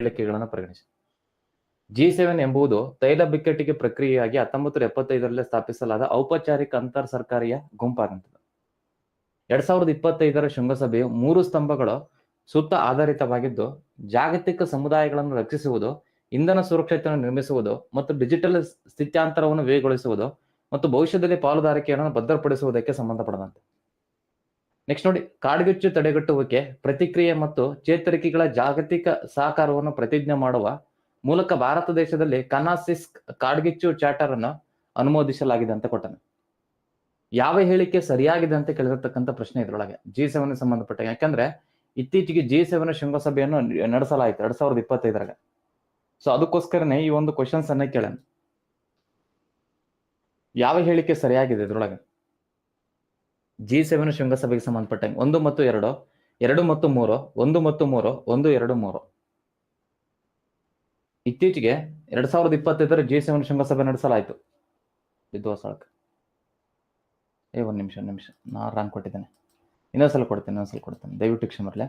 ಹೇಳಿಕೆಗಳನ್ನು ಪರಿಗಣಿಸಿ. G seven ಎಂಬುದು ತೈಲ ಬಿಕ್ಕಟ್ಟಿಗೆ ಪ್ರಕ್ರಿಯೆಯಾಗಿ ಹತ್ತೊಂಬತ್ತು ಎಪ್ಪತ್ತೈದರಲ್ಲಿ ಸ್ಥಾಪಿಸಲಾದ ಔಪಚಾರಿಕ ಅಂತರ್ ಸರ್ಕಾರಿಯ ಗುಂಪಾದಂಥದ್ದು. ಎರಡ್ ಸಾವಿರದ ಇಪ್ಪತ್ತೈದರ ಶೃಂಗಸಭೆಯು ಮೂರು ಸ್ತಂಭಗಳು ಸುತ್ತ ಆಧಾರಿತವಾಗಿದ್ದು, ಜಾಗತಿಕ ಸಮುದಾಯಗಳನ್ನು ರಕ್ಷಿಸುವುದು, ಇಂಧನ ಸುರಕ್ಷತೆಯನ್ನು ನಿರ್ಮಿಸುವುದು ಮತ್ತು ಡಿಜಿಟಲ್ ಸ್ಥಿತ್ಯಾಂತರವನ್ನು ವೇಗಗೊಳಿಸುವುದು ಮತ್ತು ಭವಿಷ್ಯದಲ್ಲಿ ಪಾಲುದಾರಿಕೆಯನ್ನು ಭದ್ರಪಡಿಸುವುದಕ್ಕೆ ಸಂಬಂಧಪಡದಂತೆ ನೆಕ್ಸ್ಟ್ ನೋಡಿ, ಕಾಡ್ಗಿಚ್ಚು ತಡೆಗಟ್ಟುವಿಕೆ, ಪ್ರತಿಕ್ರಿಯೆ ಮತ್ತು ಚೇತರಿಕೆಗಳ ಜಾಗತಿಕ ಸಹಕಾರವನ್ನು ಪ್ರತಿಜ್ಞೆ ಮಾಡುವ ಮೂಲಕ ಭಾರತ ದೇಶದಲ್ಲಿ ಕನಾಸಿಸ್ ಕಾಡ್ಗಿಚ್ಚು ಚಾರ್ಟರ್ ಅನ್ನು ಅನುಮೋದಿಸಲಾಗಿದೆ ಅಂತ ಕೊಟ್ಟನು. ಯಾವ ಹೇಳಿಕೆ ಸರಿಯಾಗಿದೆ ಅಂತ ಕೇಳಿರತಕ್ಕಂಥ ಪ್ರಶ್ನೆ ಇದ್ರೊಳಗೆ ಜಿ ಸೆವೆನ್ ಸಂಬಂಧಪಟ್ಟ ಯಾಕಂದ್ರೆ, ಇತ್ತೀಚೆಗೆ ಜಿ ಸೆವೆನ್ ಶೃಂಗಸಭೆಯನ್ನು ನಡೆಸಲಾಯಿತು, ಎರಡ್ ಸಾವಿರದ ಇಪ್ಪತ್ತೈದರಾಗ. ಸೊ ಅದಕ್ಕೋಸ್ಕರನೇ ಈ ಒಂದು ಕ್ವಶನ್ಸ್ ಅನ್ನ ಕೇಳೋಣ. ಯಾವ ಹೇಳಿಕೆ ಸರಿಯಾಗಿದೆ ಇದ್ರೊಳಗೆ? ಜಿ ಸೆವೆನ್ ಶೃಂಗಸಭೆಗೆ ಸಂಬಂಧಪಟ್ಟಂಗೆ ಒಂದು ಮತ್ತು ಎರಡು ಎರಡು ಮತ್ತು ಮೂರು, ಒಂದು ಮತ್ತು ಮೂರು, ಒಂದು, ಎರಡು, ಮೂರು. ಇತ್ತೀಚೆಗೆ ಎರಡ್ ಸಾವಿರದ ಇಪ್ಪತ್ತೈದರ ಜಿ ಸೆವೆನ್ ಶೃಂಗಸಭೆ ನಡೆಸಲಾಯಿತು. ಸ್ಥಳಕ್ಕೆ ಏ, ಒಂದು ನಿಮಿಷ ನಿಮಿಷ. ನಾ ರಾಂಗ್ ಕೊಟ್ಟಿದ್ದೇನೆ. ಇನ್ನೊಂದ್ಸಲ ಕೊಡ್ತೇನೆ ಇನ್ನೊಂದ್ಸಲ ಕೊಡ್ತೇನೆ. ದಯವಿಟ್ಟು ಕ್ಷಮರ್ಲೆ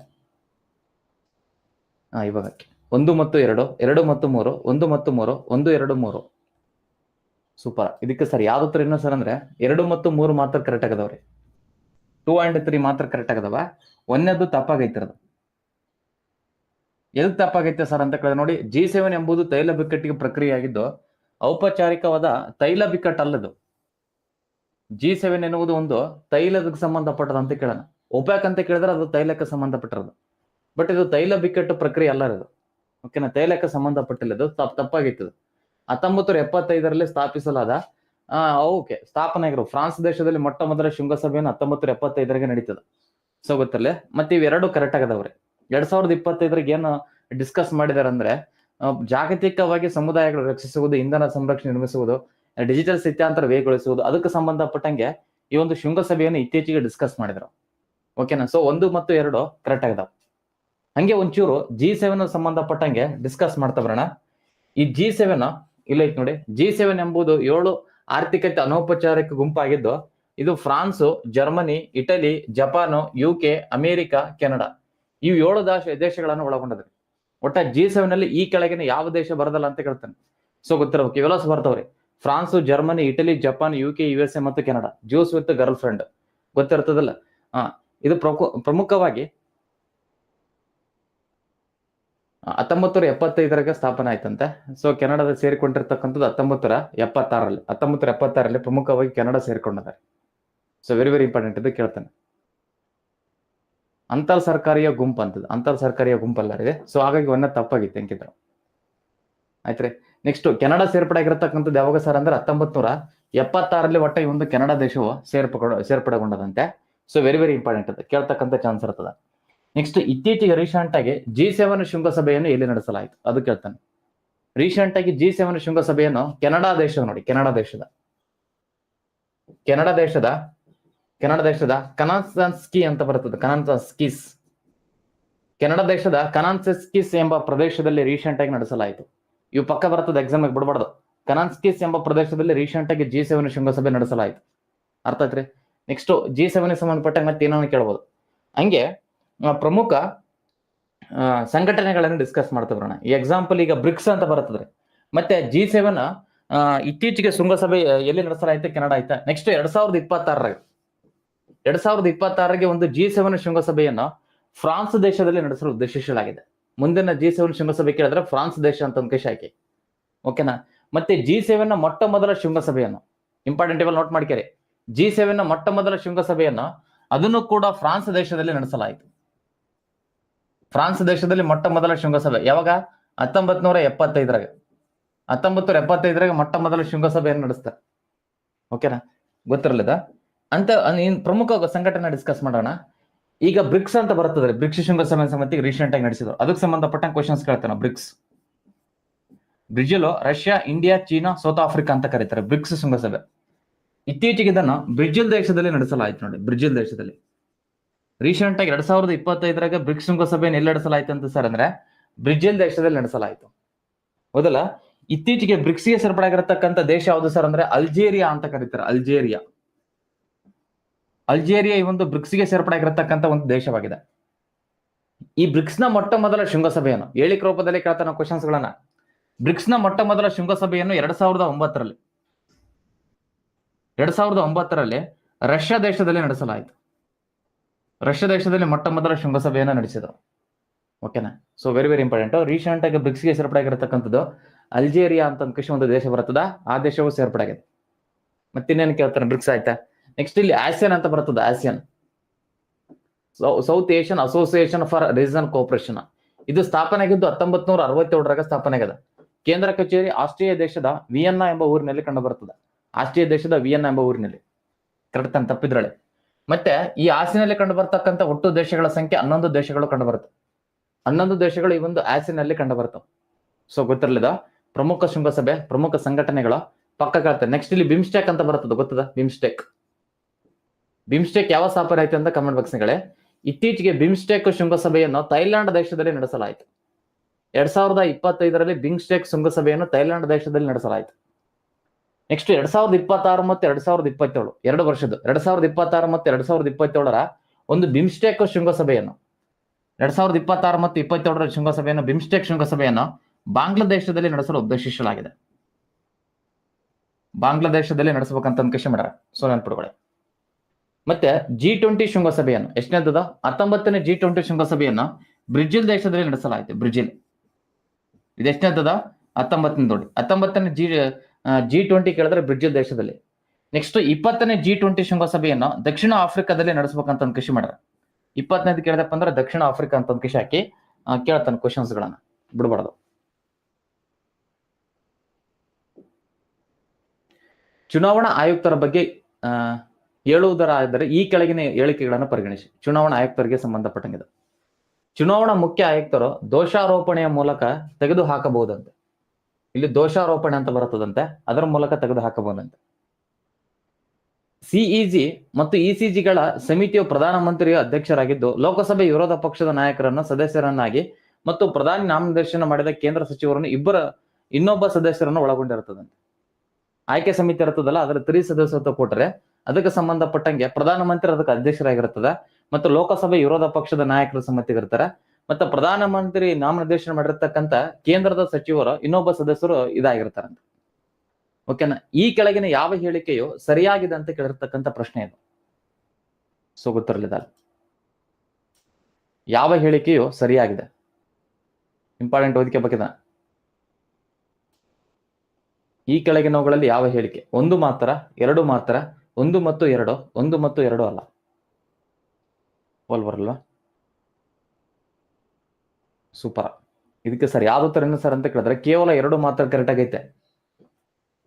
ಹಾ, ಇವಾಗ ಒಂದು ಮತ್ತು ಎರಡು ಎರಡು ಮತ್ತು ಮೂರು, ಒಂದು ಮತ್ತು ಮೂರು, ಒಂದು, ಎರಡು, ಮೂರು. ಸೂಪರ್. ಇದಕ್ಕೆ ಸರ್ ಯಾವ್ದು ಉತ್ತರ ಸರ್ ಅಂದ್ರೆ ಎರಡು ಮತ್ತು ಮೂರು ಮಾತ್ರ ಕರೆಕ್ಟ್ ಆಗದವ್ರಿ. ಟೂ ಆ್ಯಂಡ್ ತ್ರೀ ಮಾತ್ರ ಕರೆಕ್ಟ್ ಆಗದವ? ಒಂದನೇದು ತಪ್ಪಾಗೈತಿರೋದು. ಎಲ್ಲಿ ತಪ್ಪಾಗೈತೆ ಸರ್ ಅಂತ ಕೇಳಿದ್ರೆ ನೋಡಿ ಜಿ ಸೆವೆನ್ ಎಂಬುದು ತೈಲ ಬಿಕ್ಕಟ್ಟಿಗೆ ಪ್ರಕ್ರಿಯೆ ಆಗಿದ್ದು ಔಪಚಾರಿಕವಾದ ತೈಲ ಬಿಕ್ಕಟ್ಟು ಅಲ್ಲದು. ಜಿ ಸೆವೆನ್ ಎನ್ನುವುದು ಒಂದು ತೈಲಕ್ಕೆ ಸಂಬಂಧಪಟ್ಟದ ಅಂತ ಕೇಳೋಣ. ಒಪ್ಯಾಕ್ ಅಂತ ಕೇಳಿದ್ರೆ ಅದು ತೈಲಕ್ಕೆ ಸಂಬಂಧಪಟ್ಟಿರೋದು. ಬಟ್ ಇದು ತೈಲ ಬಿಕ್ಕಟ್ಟು ಪ್ರಕ್ರಿಯೆ ಅಲ್ಲ ಇದು. ಓಕೆನಾ ತೈಲಕ್ಕೆ ಸಂಬಂಧಪಟ್ಟಿಲ್ಲ ಅದು ತಪ್ಪ ತಪ್ಪಾಗಿತ್ತು ಹತ್ತೊಂಬತ್ತು ಎಪ್ಪತ್ತೈದರಲ್ಲಿ ಸ್ಥಾಪಿಸಲಾದ ಆ, ಓಕೆ. ಸ್ಥಾಪನೆ ಆಗಿರೋ ಫ್ರಾನ್ಸ್ ದೇಶದಲ್ಲಿ ಮೊಟ್ಟ ಮೊದಲ ಶೃಂಗಸಭೆಯನ್ನು ಹತ್ತೊಂಬತ್ತು ಎಪ್ಪತ್ತೈದರಿಗೆ ನಡೀತದೆ. ಸೊ ಗೊತ್ತಲ್ಲೇ? ಮತ್ತೆ ಇವೆರಡು ಕರೆಕ್ಟ್ ಆಗದವ್ರಿ. ಎರಡ್ ಸಾವಿರದ ಇಪ್ಪತ್ತೈದರಿಗೆ ಏನು ಡಿಸ್ಕಸ್ ಮಾಡಿದಾರೆ ಅಂದ್ರೆ ಜಾಗತಿಕವಾಗಿ ಸಮುದಾಯಗಳು ರಕ್ಷಿಸುವುದು, ಇಂಧನ ಸಂರಕ್ಷಣೆ ನಿರ್ಮಿಸುವುದು ಡಿಜಿಟಲ್ ಸ್ಥಿತ್ಯಾಂತರ ವೇಗಗೊಳಿಸುವುದು ಅದಕ್ಕೆ ಸಂಬಂಧಪಟ್ಟಂಗೆ ಈ ಒಂದು ಶೃಂಗಸಭೆಯನ್ನು ಇತ್ತೀಚೆಗೆ ಡಿಸ್ಕಸ್ ಮಾಡಿದ್ರು. ಓಕೆನಾ ಸೊ ಒಂದು ಮತ್ತು ಎರಡು ಕರೆಕ್ಟ್ ಆಗದಾವ. ಹಂಗೆ ಒಂಚೂರು ಜಿ ಸೆವೆನ್ ಸಂಬಂಧಪಟ್ಟಂಗೆ ಡಿಸ್ಕಸ್ ಮಾಡ್ತಾ ಬರೋಣ ಈ ಜಿ ಸೆವೆನ್ ಇಲ್ಲ ನೋಡಿ. ಜಿ ಸೆವೆನ್ ಎಂಬುದು ಏಳು ಆರ್ಥಿಕತೆ ಅನೌಪಚಾರಿಕ ಗುಂಪಾಗಿದ್ದು, ಇದು France, Germany, Italy, Japan U K America, Canada. ಇವು ಏಳು ದೇಶ ದೇಶಗಳನ್ನು ಒಳಗೊಂಡದ್ರಿ. ಒಟ್ಟ ಜಿ ಸೆವೆನ್ ಅಲ್ಲಿ ಈ ಕೆಳಗಿನ ಯಾವ ದೇಶ ಬರದಲ್ಲ ಅಂತ ಕೇಳ್ತಾನೆ. ಸೊ ಗೊತ್ತಿರಬೇಕು. ಇವೆಲ್ಲ ಬರ್ತಾವ್ರಿ France, Germany, Italy, Japan U K U S A ಮತ್ತು Canada. Juice with girl friend ಗೊತ್ತಿರ್ತದಲ್ಲ? ಹಾ ಇದು ಪ್ರಮುಖ ಪ್ರಮುಖವಾಗಿ ನೂರ ಎಪ್ಪತ್ತೈದರಾಗ ಸ್ಥಾಪನೆ ಆಯ್ತಂತೆ. ಸೊ ಕೆನಡಾದ ಸೇರಿಕೊಂಡಿರ್ತಕ್ಕಂಥದ್ದು ಹತ್ತೊಂಬತ್ತರ ಎಪ್ಪತ್ತಾರಲ್ಲಿ ಹತ್ತೊಂಬತ್ತರ ಎಪ್ಪತ್ತಾರಲ್ಲಿ ಪ್ರಮುಖವಾಗಿ ಕೆನಡಾ ಸೇರಿಕೊಂಡಿದ್ದಾರೆ. ಸೊ ವೆರಿ ವೆರಿ ಇಂಪಾರ್ಟೆಂಟ್ ಇದು ಕೇಳ್ತಾನೆ. ಅಂತರ್ ಸರ್ಕಾರಿಯ ಗುಂಪು ಅಂತದ್ದು ಅಂತರ್ ಸರ್ಕಾರಿಯ ಗುಂಪಲ್ಲ ಇದೆ ಸೊ ಹಾಗಾಗಿ ಒಂದ ತಪ್ಪಾಗಿತ್ತು ಹೆಂಗಿದ್ರು. ಆಯ್ತ್ರಿ ನೆಕ್ಸ್ಟ್ ಕೆನಡಾ ಸೇರ್ಪಡೆ ಆಗಿರತಕ್ಕಂಥದ್ದು ಯಾವಾಗ ಸರ್ ಅಂದ್ರೆ ಹತ್ತೊಂಬತ್ತು ನೂರ ಎಪ್ಪತ್ತಾರಲ್ಲಿ ಒಟ್ಟ ಈ ಒಂದು ಕೆನಡಾ ದೇಶವು ಸೇರ್ಪಡ ಸೇರ್ಪಡೆಗೊಂಡದಂತೆ. ಸೊ ವೆರಿ ವೆರಿ ಇಂಪಾರ್ಟೆಂಟ್ ಅದು ಕೇಳ್ತಕ್ಕಂಥ ಚಾನ್ಸ್ ಇರ್ತದ. ನೆಕ್ಸ್ಟ್ ಇತ್ತೀಚೆಗೆ ರೀಸೆಂಟ್ ಆಗಿ ಜಿ ಸೆವೆನ್ ಶೃಂಗಸಭೆಯನ್ನು ಎಲ್ಲಿ ನಡೆಸಲಾಯಿತು? ಅದು ಕೇಳ್ತಾನೆ. ರೀಸೆಂಟ್ ಆಗಿ ಜಿ ಸೆವೆನ್ ಶೃಂಗಸಭೆಯನ್ನು ಕೆನಡಾ ದೇಶದ ನೋಡಿ, ಕೆನಡಾ ದೇಶದ. ಕೆನಡಾ ದೇಶದ ಕೆನಡಾ ದೇಶದ ಕನಾನ್ಸನ್ಸ್ಕಿ ಅಂತ ಬರ್ತದೆ ಕನಾನ್ಸನ್ಸ್ಕಿಸ್ ಕೆನಡಾ ದೇಶದ ಕನಾನ್ಸೆಸ್ಕಿಸ್ ಎಂಬ ಪ್ರದೇಶದಲ್ಲಿ ರೀಸೆಂಟ್ ಆಗಿ ನಡೆಸಲಾಯಿತು. ಇವು ಪಕ್ಕ ಬರ್ತದೆ ಎಕ್ಸಾಮ್ ಬಿಡಬಾರ್ದು. ಕನಾನ್ಸ್ಕಿಸ್ ಎಂಬ ಪ್ರದೇಶದಲ್ಲಿ ರೀಸೆಂಟ್ ಆಗಿ ಜಿ ಸೆವೆನ್ ಶೃಂಗಸಭೆ ನಡೆಸಲಾಯಿತು. ಅರ್ಥ ಆಯ್ತ್ರಿ? ನೆಕ್ಸ್ಟ್ ಜಿ ಸೆವೆನ್ ಸಂಬಂಧಪಟ್ಟ ಮತ್ತೆ ಏನೋ ಕೇಳ್ಬೋದು. ಹಂಗೆ ಪ್ರಮುಖ ಸಂಘಟನೆಗಳನ್ನು ಡಿಸ್ಕಸ್ ಮಾಡ್ತಾ ಬರೋಣ. ಎಕ್ಸಾಂಪಲ್ ಈಗ ಬ್ರಿಕ್ಸ್ ಅಂತ ಬರ್ತದ್ರಿ ಮತ್ತೆ ಜಿ ಸೆವೆನ್ ಇತ್ತೀಚೆಗೆ ಶೃಂಗಸಭೆ ಎಲ್ಲಿ ನಡೆಸಲಾಯ್ತು? ಕೆನಡಾ ಆಯ್ತಾ? ನೆಕ್ಸ್ಟ್ ಎರಡ್ ಸಾವಿರದ ಇಪ್ಪತ್ತಾರರಾಗ ಎರಡ್ ಸಾವಿರದ ಇಪ್ಪತ್ತಾರರಿಗೆ ಒಂದು ಜಿ ಸೆವೆನ್ ಶೃಂಗಸಭೆಯನ್ನು ಫ್ರಾನ್ಸ್ ದೇಶದಲ್ಲಿ ನಡೆಸಲು ಉದ್ದೇಶಿಸಲಾಗಿದೆ. ಮುಂದಿನ ಜಿ ಸೆವೆನ್ ಶೃಂಗಸಭೆ ಕೇಳಿದ್ರೆ ಫ್ರಾನ್ಸ್ ದೇಶ ಅಂತ ಒಂದು ಆಯ್ಕೆ ಓಕೆನಾ ಮತ್ತೆ ಜಿ ಸೆವೆನ್ನ ಮೊಟ್ಟ ಮೊದಲ ಶೃಂಗಸಭೆಯನ್ನು ಇಂಪಾರ್ಟೆಂಟ್ ಇವಾಗ ನೋಟ್ ಮಾಡ್ಕೇರಿ. ಜಿ ಸೆವೆನ್ನ ಮೊಟ್ಟ ಮೊದಲ ಶೃಂಗಸಭೆಯನ್ನು, ಅದನ್ನು ಕೂಡ ಫ್ರಾನ್ಸ್ ದೇಶದಲ್ಲಿ ನಡೆಸಲಾಯಿತು. ಫ್ರಾನ್ಸ್ ದೇಶದಲ್ಲಿ ಮೊಟ್ಟ ಮೊದಲ ಶೃಂಗಸಭೆ. ಯಾವಾಗ? ಹತ್ತೊಂಬತ್ ನೂರ ಎಪ್ಪತ್ತೈದರಾಗ. ಹತ್ತೊಂಬತ್ತು ನೂರ ಎಪ್ಪತ್ತೈದರಾಗ ಮೊಟ್ಟ ಮೊದಲ ಶೃಂಗಸಭೆಯನ್ನು ನಡೆಸ್ತಾರೆ ಓಕೆನಾ? ಗೊತ್ತಿರಲಿದ? ಅಂತ ಪ್ರಮುಖ ಸಂಘಟನೆ ಡಿಸ್ಕಸ್ ಮಾಡೋಣ. ಈಗ ಬ್ರಿಕ್ಸ್ ಅಂತ ಬರ್ತದೆ ಬ್ರಿಕ್ಸ್ ಶೃಂಗಸಭೆ ಸಮಿತಿ ರೀಸೆಂಟ್ ಆಗಿ ನಡೆಸಿದ್ರು. ಅದಕ್ಕೆ ಸಂಬಂಧಪಟ್ಟ ಕ್ವಶನ್ಸ್ ಕೇಳ್ತಾನೆ BRICS. Brazil, Russia, India, China, South Africa ಅಂತ ಕರೀತಾರೆ ಬ್ರಿಕ್ಸ್ ಶೃಂಗಸಭೆ. ಇತ್ತೀಚೆಗೆ ಇದನ್ನು ಬ್ರಿಜಿಲ್ ದೇಶದಲ್ಲಿ ನಡೆಸಲಾಯಿತು ನೋಡಿ. ಬ್ರಿಜಿಲ್ ದೇಶದಲ್ಲಿ. ರೀಸೆಂಟ್ ಆಗಿ ಎರಡ್ ಸಾವಿರದ ಇಪ್ಪತ್ತೈದರಾಗ ಬ್ರಿಕ್ಸ್ ಶೃಂಗಸಭೆಯನ್ನು ಎಲ್ಲಿ ನಡೆಸಲಾಯ್ತು ಅಂತ ಸರ್ ಅಂದ್ರೆ ಬ್ರಿಜಿಲ್ ದೇಶದಲ್ಲಿ ನಡೆಸಲಾಯಿತು. ಹೌದಲ್ಲ? ಇತ್ತೀಚೆಗೆ ಬ್ರಿಕ್ಸ್ಗೆ ಸೇರ್ಪಡೆಯಾಗಿರತಕ್ಕಂಥ ದೇಶ ಯಾವುದು ಸರ್ ಅಂದ್ರೆ ಅಲ್ಜೇರಿಯಾ ಅಂತ ಕರೀತಾರೆ, ಅಲ್ಜೇರಿಯಾ. ಅಲ್ಜೇರಿಯಾ ಈ ಒಂದು ಬ್ರಿಕ್ಸ್ಗೆ ಸೇರ್ಪಡೆಯಾಗಿರತಕ್ಕಂಥ ಒಂದು ದೇಶವಾಗಿದೆ. ಈ ಬ್ರಿಕ್ಸ್ನ ಮೊಟ್ಟ ಮೊದಲ ಶೃಂಗಸಭೆಯನ್ನು ಹೇಳಿಕ ರೂಪದಲ್ಲಿ ಕೇಳ್ತಾನೆ ಕ್ವಶನ್ಸ್ ಗಳನ್ನ ಬ್ರಿಕ್ಸ್ನ ಮೊಟ್ಟ ಮೊದಲ ಶೃಂಗಸಭೆಯನ್ನು ಎರಡ್ ಸಾವಿರದ ಒಂಬತ್ತರಲ್ಲಿ, ಎರಡ್ ಸಾವಿರದ ಒಂಬತ್ತರಲ್ಲಿ ರಷ್ಯಾ ದೇಶದಲ್ಲಿ ನಡೆಸಲಾಯಿತು. ರಷ್ಯಾ ದೇಶದಲ್ಲಿ ಮೊಟ್ಟ ಮೊದಲ ಶೃಂಗಸಭೆಯನ್ನು ನಡೆಸಿದರು. ಓಕೆನಾ so very very important recent ಆಗಿ ಬ್ರಿಕ್ಸ್ಗೆ ಸೇರ್ಪಡೆಯಾಗಿರತಕ್ಕಂಥದ್ದು ಅಲ್ಜೇರಿಯಾ ಅಂತ ಕೃಷಿ ಒಂದು ದೇಶ ಬರ್ತದ ಆ ದೇಶವು ಸೇರ್ಪಡೆಯಾಗಿದೆ. ಮತ್ತಿನ್ನೇನು ಕೇಳ್ತಾರೆ ಬ್ರಿಕ್ಸ್ ಆಯ್ತಾ? ನೆಕ್ಸ್ಟ್ ಇಲ್ಲಿ ಆಸಿಯನ್ ಅಂತ ಬರ್ತದ ASEAN. South Asian Association for Regional Cooperation ಇದು ಸ್ಥಾಪನೆ ಆಗಿದ್ದು ಹತ್ತೊಂಬತ್ ನೂರ ಅರವತ್ತೇಳರಾಗ ಸ್ಥಾಪನೆ ಆಗಿದೆ ಕೇಂದ್ರ ಕಚೇರಿ ಆಸ್ಟ್ರೇಲಿಯಾ ದೇಶದ ವಿಯನ್ನಾ ಎಂಬ ಊರಿನಲ್ಲಿ ಕಂಡು ಬರ್ತದೆ ಆಸ್ಟ್ರಿಯಾ ದೇಶದ ವಿಯನ್ನಾ ಎಂಬ ಊರಿನಲ್ಲಿ. ಕರೆಕ್ಟ್ ತಾನೆ ತಪ್ಪಿದ್ರಳೆ. ಮತ್ತೆ ಈ ಆಸಿನಲ್ಲಿ ಕಂಡು ಬರ್ತಕ್ಕಂಥ ಒಟ್ಟು ದೇಶಗಳ ಸಂಖ್ಯೆ ಹನ್ನೊಂದು ದೇಶಗಳು ಕಂಡು ಬರುತ್ತೆ. ಹನ್ನೊಂದು ದೇಶಗಳು ಈ ಒಂದು ಆಸಿನಲ್ಲಿ ಕಂಡು ಬರ್ತವೆ ಸೊ ಗೊತ್ತಿರಲಿದ? ಪ್ರಮುಖ ಶೃಂಗಸಭೆ, ಪ್ರಮುಖ ಸಂಘಟನೆಗಳ ಪಕ್ಕ ಕೇಳ್ತಾರೆ ನೆಕ್ಸ್ಟ್ ಇಲ್ಲಿ ಬಿಮ್ಸ್ಟೆಕ್ ಅಂತ ಬರ್ತದೆ ಗೊತ್ತದ? ಬಿಮ್ಸ್ಟೆಕ್ ಬಿಮ್ಸ್ಟೆಕ್ ಯಾವ ಸ್ಥಾಪನೆ ಆಯ್ತು ಅಂತ ಕಮೆಂಟ್ ಬಾಕ್ಸ್ಗಳೇ ಇತ್ತೀಚೆಗೆ ಬಿಮ್ಸ್ಟೆಕ್ ಶೃಂಗಸಭೆಯನ್ನು ಥೈಲ್ಯಾಂಡ್ ದೇಶದಲ್ಲಿ ನಡೆಸಲಾಯಿತು. ಎರಡ್ ಸಾವಿರದ ಇಪ್ಪತ್ತೈದರಲ್ಲಿ ಬಿಮ್ಸ್ಟೆಕ್ ಶೃಂಗಸಭೆಯನ್ನು ಥೈಲ್ಯಾಂಡ್ ದೇಶದಲ್ಲಿ ನಡೆಸಲಾಯಿತು. ನೆಕ್ಸ್ಟ್ ಎರಡ್ ಸಾವಿರದ ಇಪ್ಪತ್ತಾರು ಮತ್ತು ಎರಡ್ ಸಾವಿರದ ಇಪ್ಪತ್ತೇಳು, ಎರಡು ವರ್ಷದ್ದು. ಎರಡ್ ಸಾವಿರದ ಇಪ್ಪತ್ತಾರು ಮತ್ತು ಎರಡ್ ಸಾವಿರದ ಇಪ್ಪತ್ತೇಳರ ಒಂದು ಬಿಮ್ಸ್ಟೆಕ್ ಶೃಂಗಸಭೆಯನ್ನು, ಎರಡ್ ಸಾವಿರದ ಇಪ್ಪತ್ತಾರು ಮತ್ತು ಇಪ್ಪತ್ತೇಳರ ಶೃಂಗಸಭೆಯನ್ನು, ಬಿಮ್ಸ್ಟೆಕ್ ಶೃಂಗಸಭೆಯನ್ನು ಬಾಂಗ್ಲಾದೇಶದಲ್ಲಿ ನಡೆಸಲು ಉದ್ದೇಶಿಸಲಾಗಿದೆ. ಬಾಂಗ್ಲಾದೇಶದಲ್ಲಿ ನಡೆಸಬೇಕಂತ ಅನ್ಕೇಶನ್ ಮಾಡ್ಯಾರ ಸೊ ನೆನ್ಪಿಡ್ಕೊಳ್ಳಿ ಮತ್ತೆ ಜಿ ಟ್ವೆಂಟಿ ಶೃಂಗಸಭೆಯನ್ನು, ಎಷ್ಟನೇದದ? ಹತ್ತೊಂಬತ್ತನೇ ಜಿ ಟ್ವೆಂಟಿ ಶೃಂಗಸಭೆಯನ್ನು ಬ್ರಿಜಿಲ್ ದೇಶದಲ್ಲಿ ನಡೆಸಲಾಯಿತು, ಬ್ರಿಜಿಲ್. ಇದು ಎಷ್ಟನೇದದ? ಹತ್ತೊಂಬತ್ತನೇ ದೊಡ್ಡ, ಹತ್ತೊಂಬತ್ತನೇ ಜಿ ಜಿ ಟ್ವೆಂಟಿ ಕೇಳಿದ್ರೆ ಬ್ರಿಜಿಲ್ ದೇಶದಲ್ಲಿ. ನೆಕ್ಸ್ಟ್ ಇಪ್ಪತ್ತನೇ ಜಿ ಟ್ವೆಂಟಿ ಶೃಂಗಸಭೆಯನ್ನು ದಕ್ಷಿಣ ಆಫ್ರಿಕಾದಲ್ಲಿ ನಡೆಸಬೇಕಂತ ಒಂದು ಕೃಷಿ ಮಾಡ್ಯಾರ. ಇಪ್ಪತ್ತನೇದು ಕೇಳಿದಪ್ಪ ಅಂದ್ರೆ ದಕ್ಷಿಣ ಆಫ್ರಿಕಾ ಅಂತ ಒಂದು ಕೃಷಿ ಹಾಕಿ ಕೇಳ್ತಾನೆ ಕ್ವಶನ್ಸ್ ಗಳನ್ನ. ಬಿಡಬಾರ್ದು. ಚುನಾವಣಾ ಆಯುಕ್ತರ ಬಗ್ಗೆ ಹೇಳುವುದರ ಹೇಳುವುದರಾದರೆ ಈ ಕೆಳಗಿನ ಹೇಳಿಕೆಗಳನ್ನು ಪರಿಗಣಿಸಿ. ಚುನಾವಣಾ ಆಯುಕ್ತರಿಗೆ ಸಂಬಂಧಪಟ್ಟಂಗಿದೆ. ಚುನಾವಣಾ ಮುಖ್ಯ ಆಯುಕ್ತರು ದೋಷಾರೋಪಣೆಯ ಮೂಲಕ ತೆಗೆದು ಹಾಕಬಹುದಂತೆ ಇಲ್ಲಿ ದೋಷಾರೋಪಣೆ ಅಂತ ಬರುತ್ತದಂತೆ, ಅದರ ಮೂಲಕ ತೆಗೆದು ಹಾಕಬಹುದಂತೆ ಸಿಇಜಿ ಮತ್ತು ಇಸಿಜಿಗಳ ಸಮಿತಿಯು ಪ್ರಧಾನಮಂತ್ರಿಯ ಅಧ್ಯಕ್ಷರಾಗಿದ್ದು, ಲೋಕಸಭೆ ವಿರೋಧ ಪಕ್ಷದ ನಾಯಕರನ್ನು ಸದಸ್ಯರನ್ನಾಗಿ ಮತ್ತು ಪ್ರಧಾನಿ ನಾಮನಿರ್ದೇಶನ ಮಾಡಿದ ಕೇಂದ್ರ ಸಚಿವರನ್ನು ಇಬ್ಬರ ಇನ್ನೊಬ್ಬ ಸದಸ್ಯರನ್ನು ಒಳಗೊಂಡಿರುತ್ತದಂತೆ. ಆಯ್ಕೆ ಸಮಿತಿ ಇರ್ತದಲ್ಲ ಅದರ ತ್ರಿ ಸದಸ್ಯತ್ವ ಕೊಟ್ಟರೆ ಅದಕ್ಕೆ ಸಂಬಂಧಪಟ್ಟಂಗೆ ಪ್ರಧಾನಮಂತ್ರಿ ಅದಕ್ಕೆ ಅಧ್ಯಕ್ಷರಾಗಿರ್ತದೆ ಮತ್ತು ಲೋಕಸಭೆ ವಿರೋಧ ಪಕ್ಷದ ನಾಯಕರು ಸಮಿತಿಗಿರ್ತಾರೆ ಮತ್ತೆ ಪ್ರಧಾನಮಂತ್ರಿ ನಾಮನಿರ್ದೇಶನ ಮಾಡಿರ್ತಕ್ಕಂಥ ಕೇಂದ್ರದ ಸಚಿವರು ಇನ್ನೊಬ್ಬ ಸದಸ್ಯರು ಇದಾಗಿರ್ತಾರಂತೆ. ಓಕೆನಾ? ಈ ಕೆಳಗಿನ ಯಾವ ಹೇಳಿಕೆಯು ಸರಿಯಾಗಿದೆ ಅಂತ ಕೇಳಿರ್ತಕ್ಕಂಥ ಪ್ರಶ್ನೆ ಇದು. ಸೊ ಯಾವ ಹೇಳಿಕೆಯು ಸರಿಯಾಗಿದೆ? ಇಂಪಾರ್ಟೆಂಟ್ ಓದಿಕೆ ಬಗ್ಗೆ ಈ ಕೆಳಗಿನವುಗಳಲ್ಲಿ ಯಾವ ಹೇಳಿಕೆ? ಒಂದು ಮಾತ್ರ, ಎರಡು ಮಾತ್ರ, ಒಂದು ಮತ್ತು ಎರಡು, ಒಂದು ಮತ್ತು ಎರಡು ಅಲ್ಲ. ಹೋಲ್ ಬರಲ್ವಾ? ಸೂಪರ್. ಇದಕ್ಕೆ ಸರ್ ಯಾವ ಉತ್ತರ ಏನು ಸರ್ ಅಂತ ಕೇಳಿದ್ರೆ ಕೇವಲ ಎರಡು ಮಾತ್ರ ಕರೆಕ್ಟ್ ಆಗೈತೆ.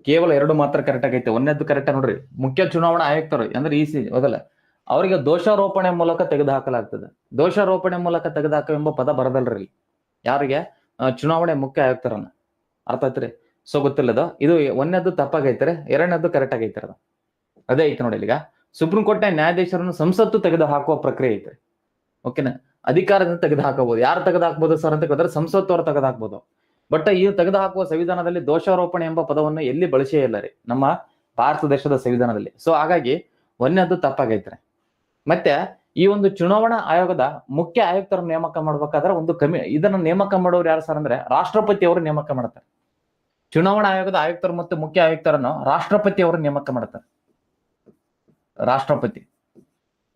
ಕೇವಲ ಎರಡು ಮಾತ್ರ ಕರೆಕ್ಟ್ ಆಗೈತೆ. ಒಂದೇದ್ದು ಕರೆಕ್ಟ್ ನೋಡ್ರಿ. ಮುಖ್ಯ ಚುನಾವಣಾ ಆಯುಕ್ತರು, ಅಂದ್ರೆ ಈ ಸಿ, ಹೌದಲ್ಲ? ಅವರಿಗೆ ದೋಷಾರೋಪಣೆ ಮೂಲಕ ತೆಗೆದುಹಾಕಲಾಗ್ತದೆ. ದೋಷಾರೋಪಣೆ ಮೂಲಕ ತೆಗೆದುಹಾಕ ಎಂಬ ಪದ ಬರದಲ್ರಿ. ಯಾರಿಗೆ? ಚುನಾವಣೆ ಮುಖ್ಯ ಆಯುಕ್ತರನ್ನ. ಅರ್ಥ ಆಯ್ತ್ರಿ? ಸೊ ಗೊತ್ತಿಲ್ಲದ. ಇದು ಒಂದೇದ್ದು ತಪ್ಪಾಗೈತ್ರಿ ಎರಡನೇದ್ದು ಕರೆಕ್ಟ್ ಆಗೈತೆ ಅದು. ಅದೇ ಐತೆ ನೋಡಿ ಈಗ ಸುಪ್ರೀಂ ಕೋರ್ಟ್ನ ನ್ಯಾಯಾಧೀಶರನ್ನು ಸಂಸತ್ತು ತೆಗೆದು ಹಾಕುವ ಪ್ರಕ್ರಿಯೆ ಐತ್ರಿ ಓಕೆನಾ? ಅಧಿಕಾರದಿಂದ ತೆಗೆದು ಹಾಕಬಹುದು ಯಾರು ತೆಗೆದು ಹಾಕ್ಬೋದು ಸರ್ ಅಂತ ಕೇಳಿದ್ರೆ ಸಂಸತ್ತು ಅವರು ತೆಗೆದು ಹಾಕ್ಬೋದು ಬಟ್ ಈ ತೆಗೆದು ಹಾಕುವ ಸಂವಿಧಾನದಲ್ಲಿ ದೋಷಾರೋಪಣೆ ಎಂಬ ಪದವನ್ನು ಎಲ್ಲಿ ಬಳಸೇ ಇಲ್ಲ ರೀ. ನಮ್ಮ ಭಾರತ ದೇಶದ ಸಂವಿಧಾನದಲ್ಲಿ. ಸೊ ಹಾಗಾಗಿ ಒಂದನೇದ್ದು ತಪ್ಪಾಗೈತ್ರಿ. ಮತ್ತೆ ಈ ಒಂದು ಚುನಾವಣಾ ಆಯೋಗದ ಮುಖ್ಯ ಆಯುಕ್ತರ ನೇಮಕ ಮಾಡ್ಬೇಕಾದ್ರೆ ಒಂದು ಕಮಿ, ಇದನ್ನ ನೇಮಕ ಮಾಡೋರು ಯಾರು ಸರ್ ಅಂದ್ರೆ ರಾಷ್ಟ್ರಪತಿ ಅವರು ನೇಮಕ ಮಾಡ್ತಾರೆ. ಚುನಾವಣಾ ಆಯೋಗದ ಆಯುಕ್ತರು ಮತ್ತು ಮುಖ್ಯ ಆಯುಕ್ತರನ್ನು ರಾಷ್ಟ್ರಪತಿ ಅವರು ನೇಮಕ ಮಾಡ್ತಾರೆ. ರಾಷ್ಟ್ರಪತಿ.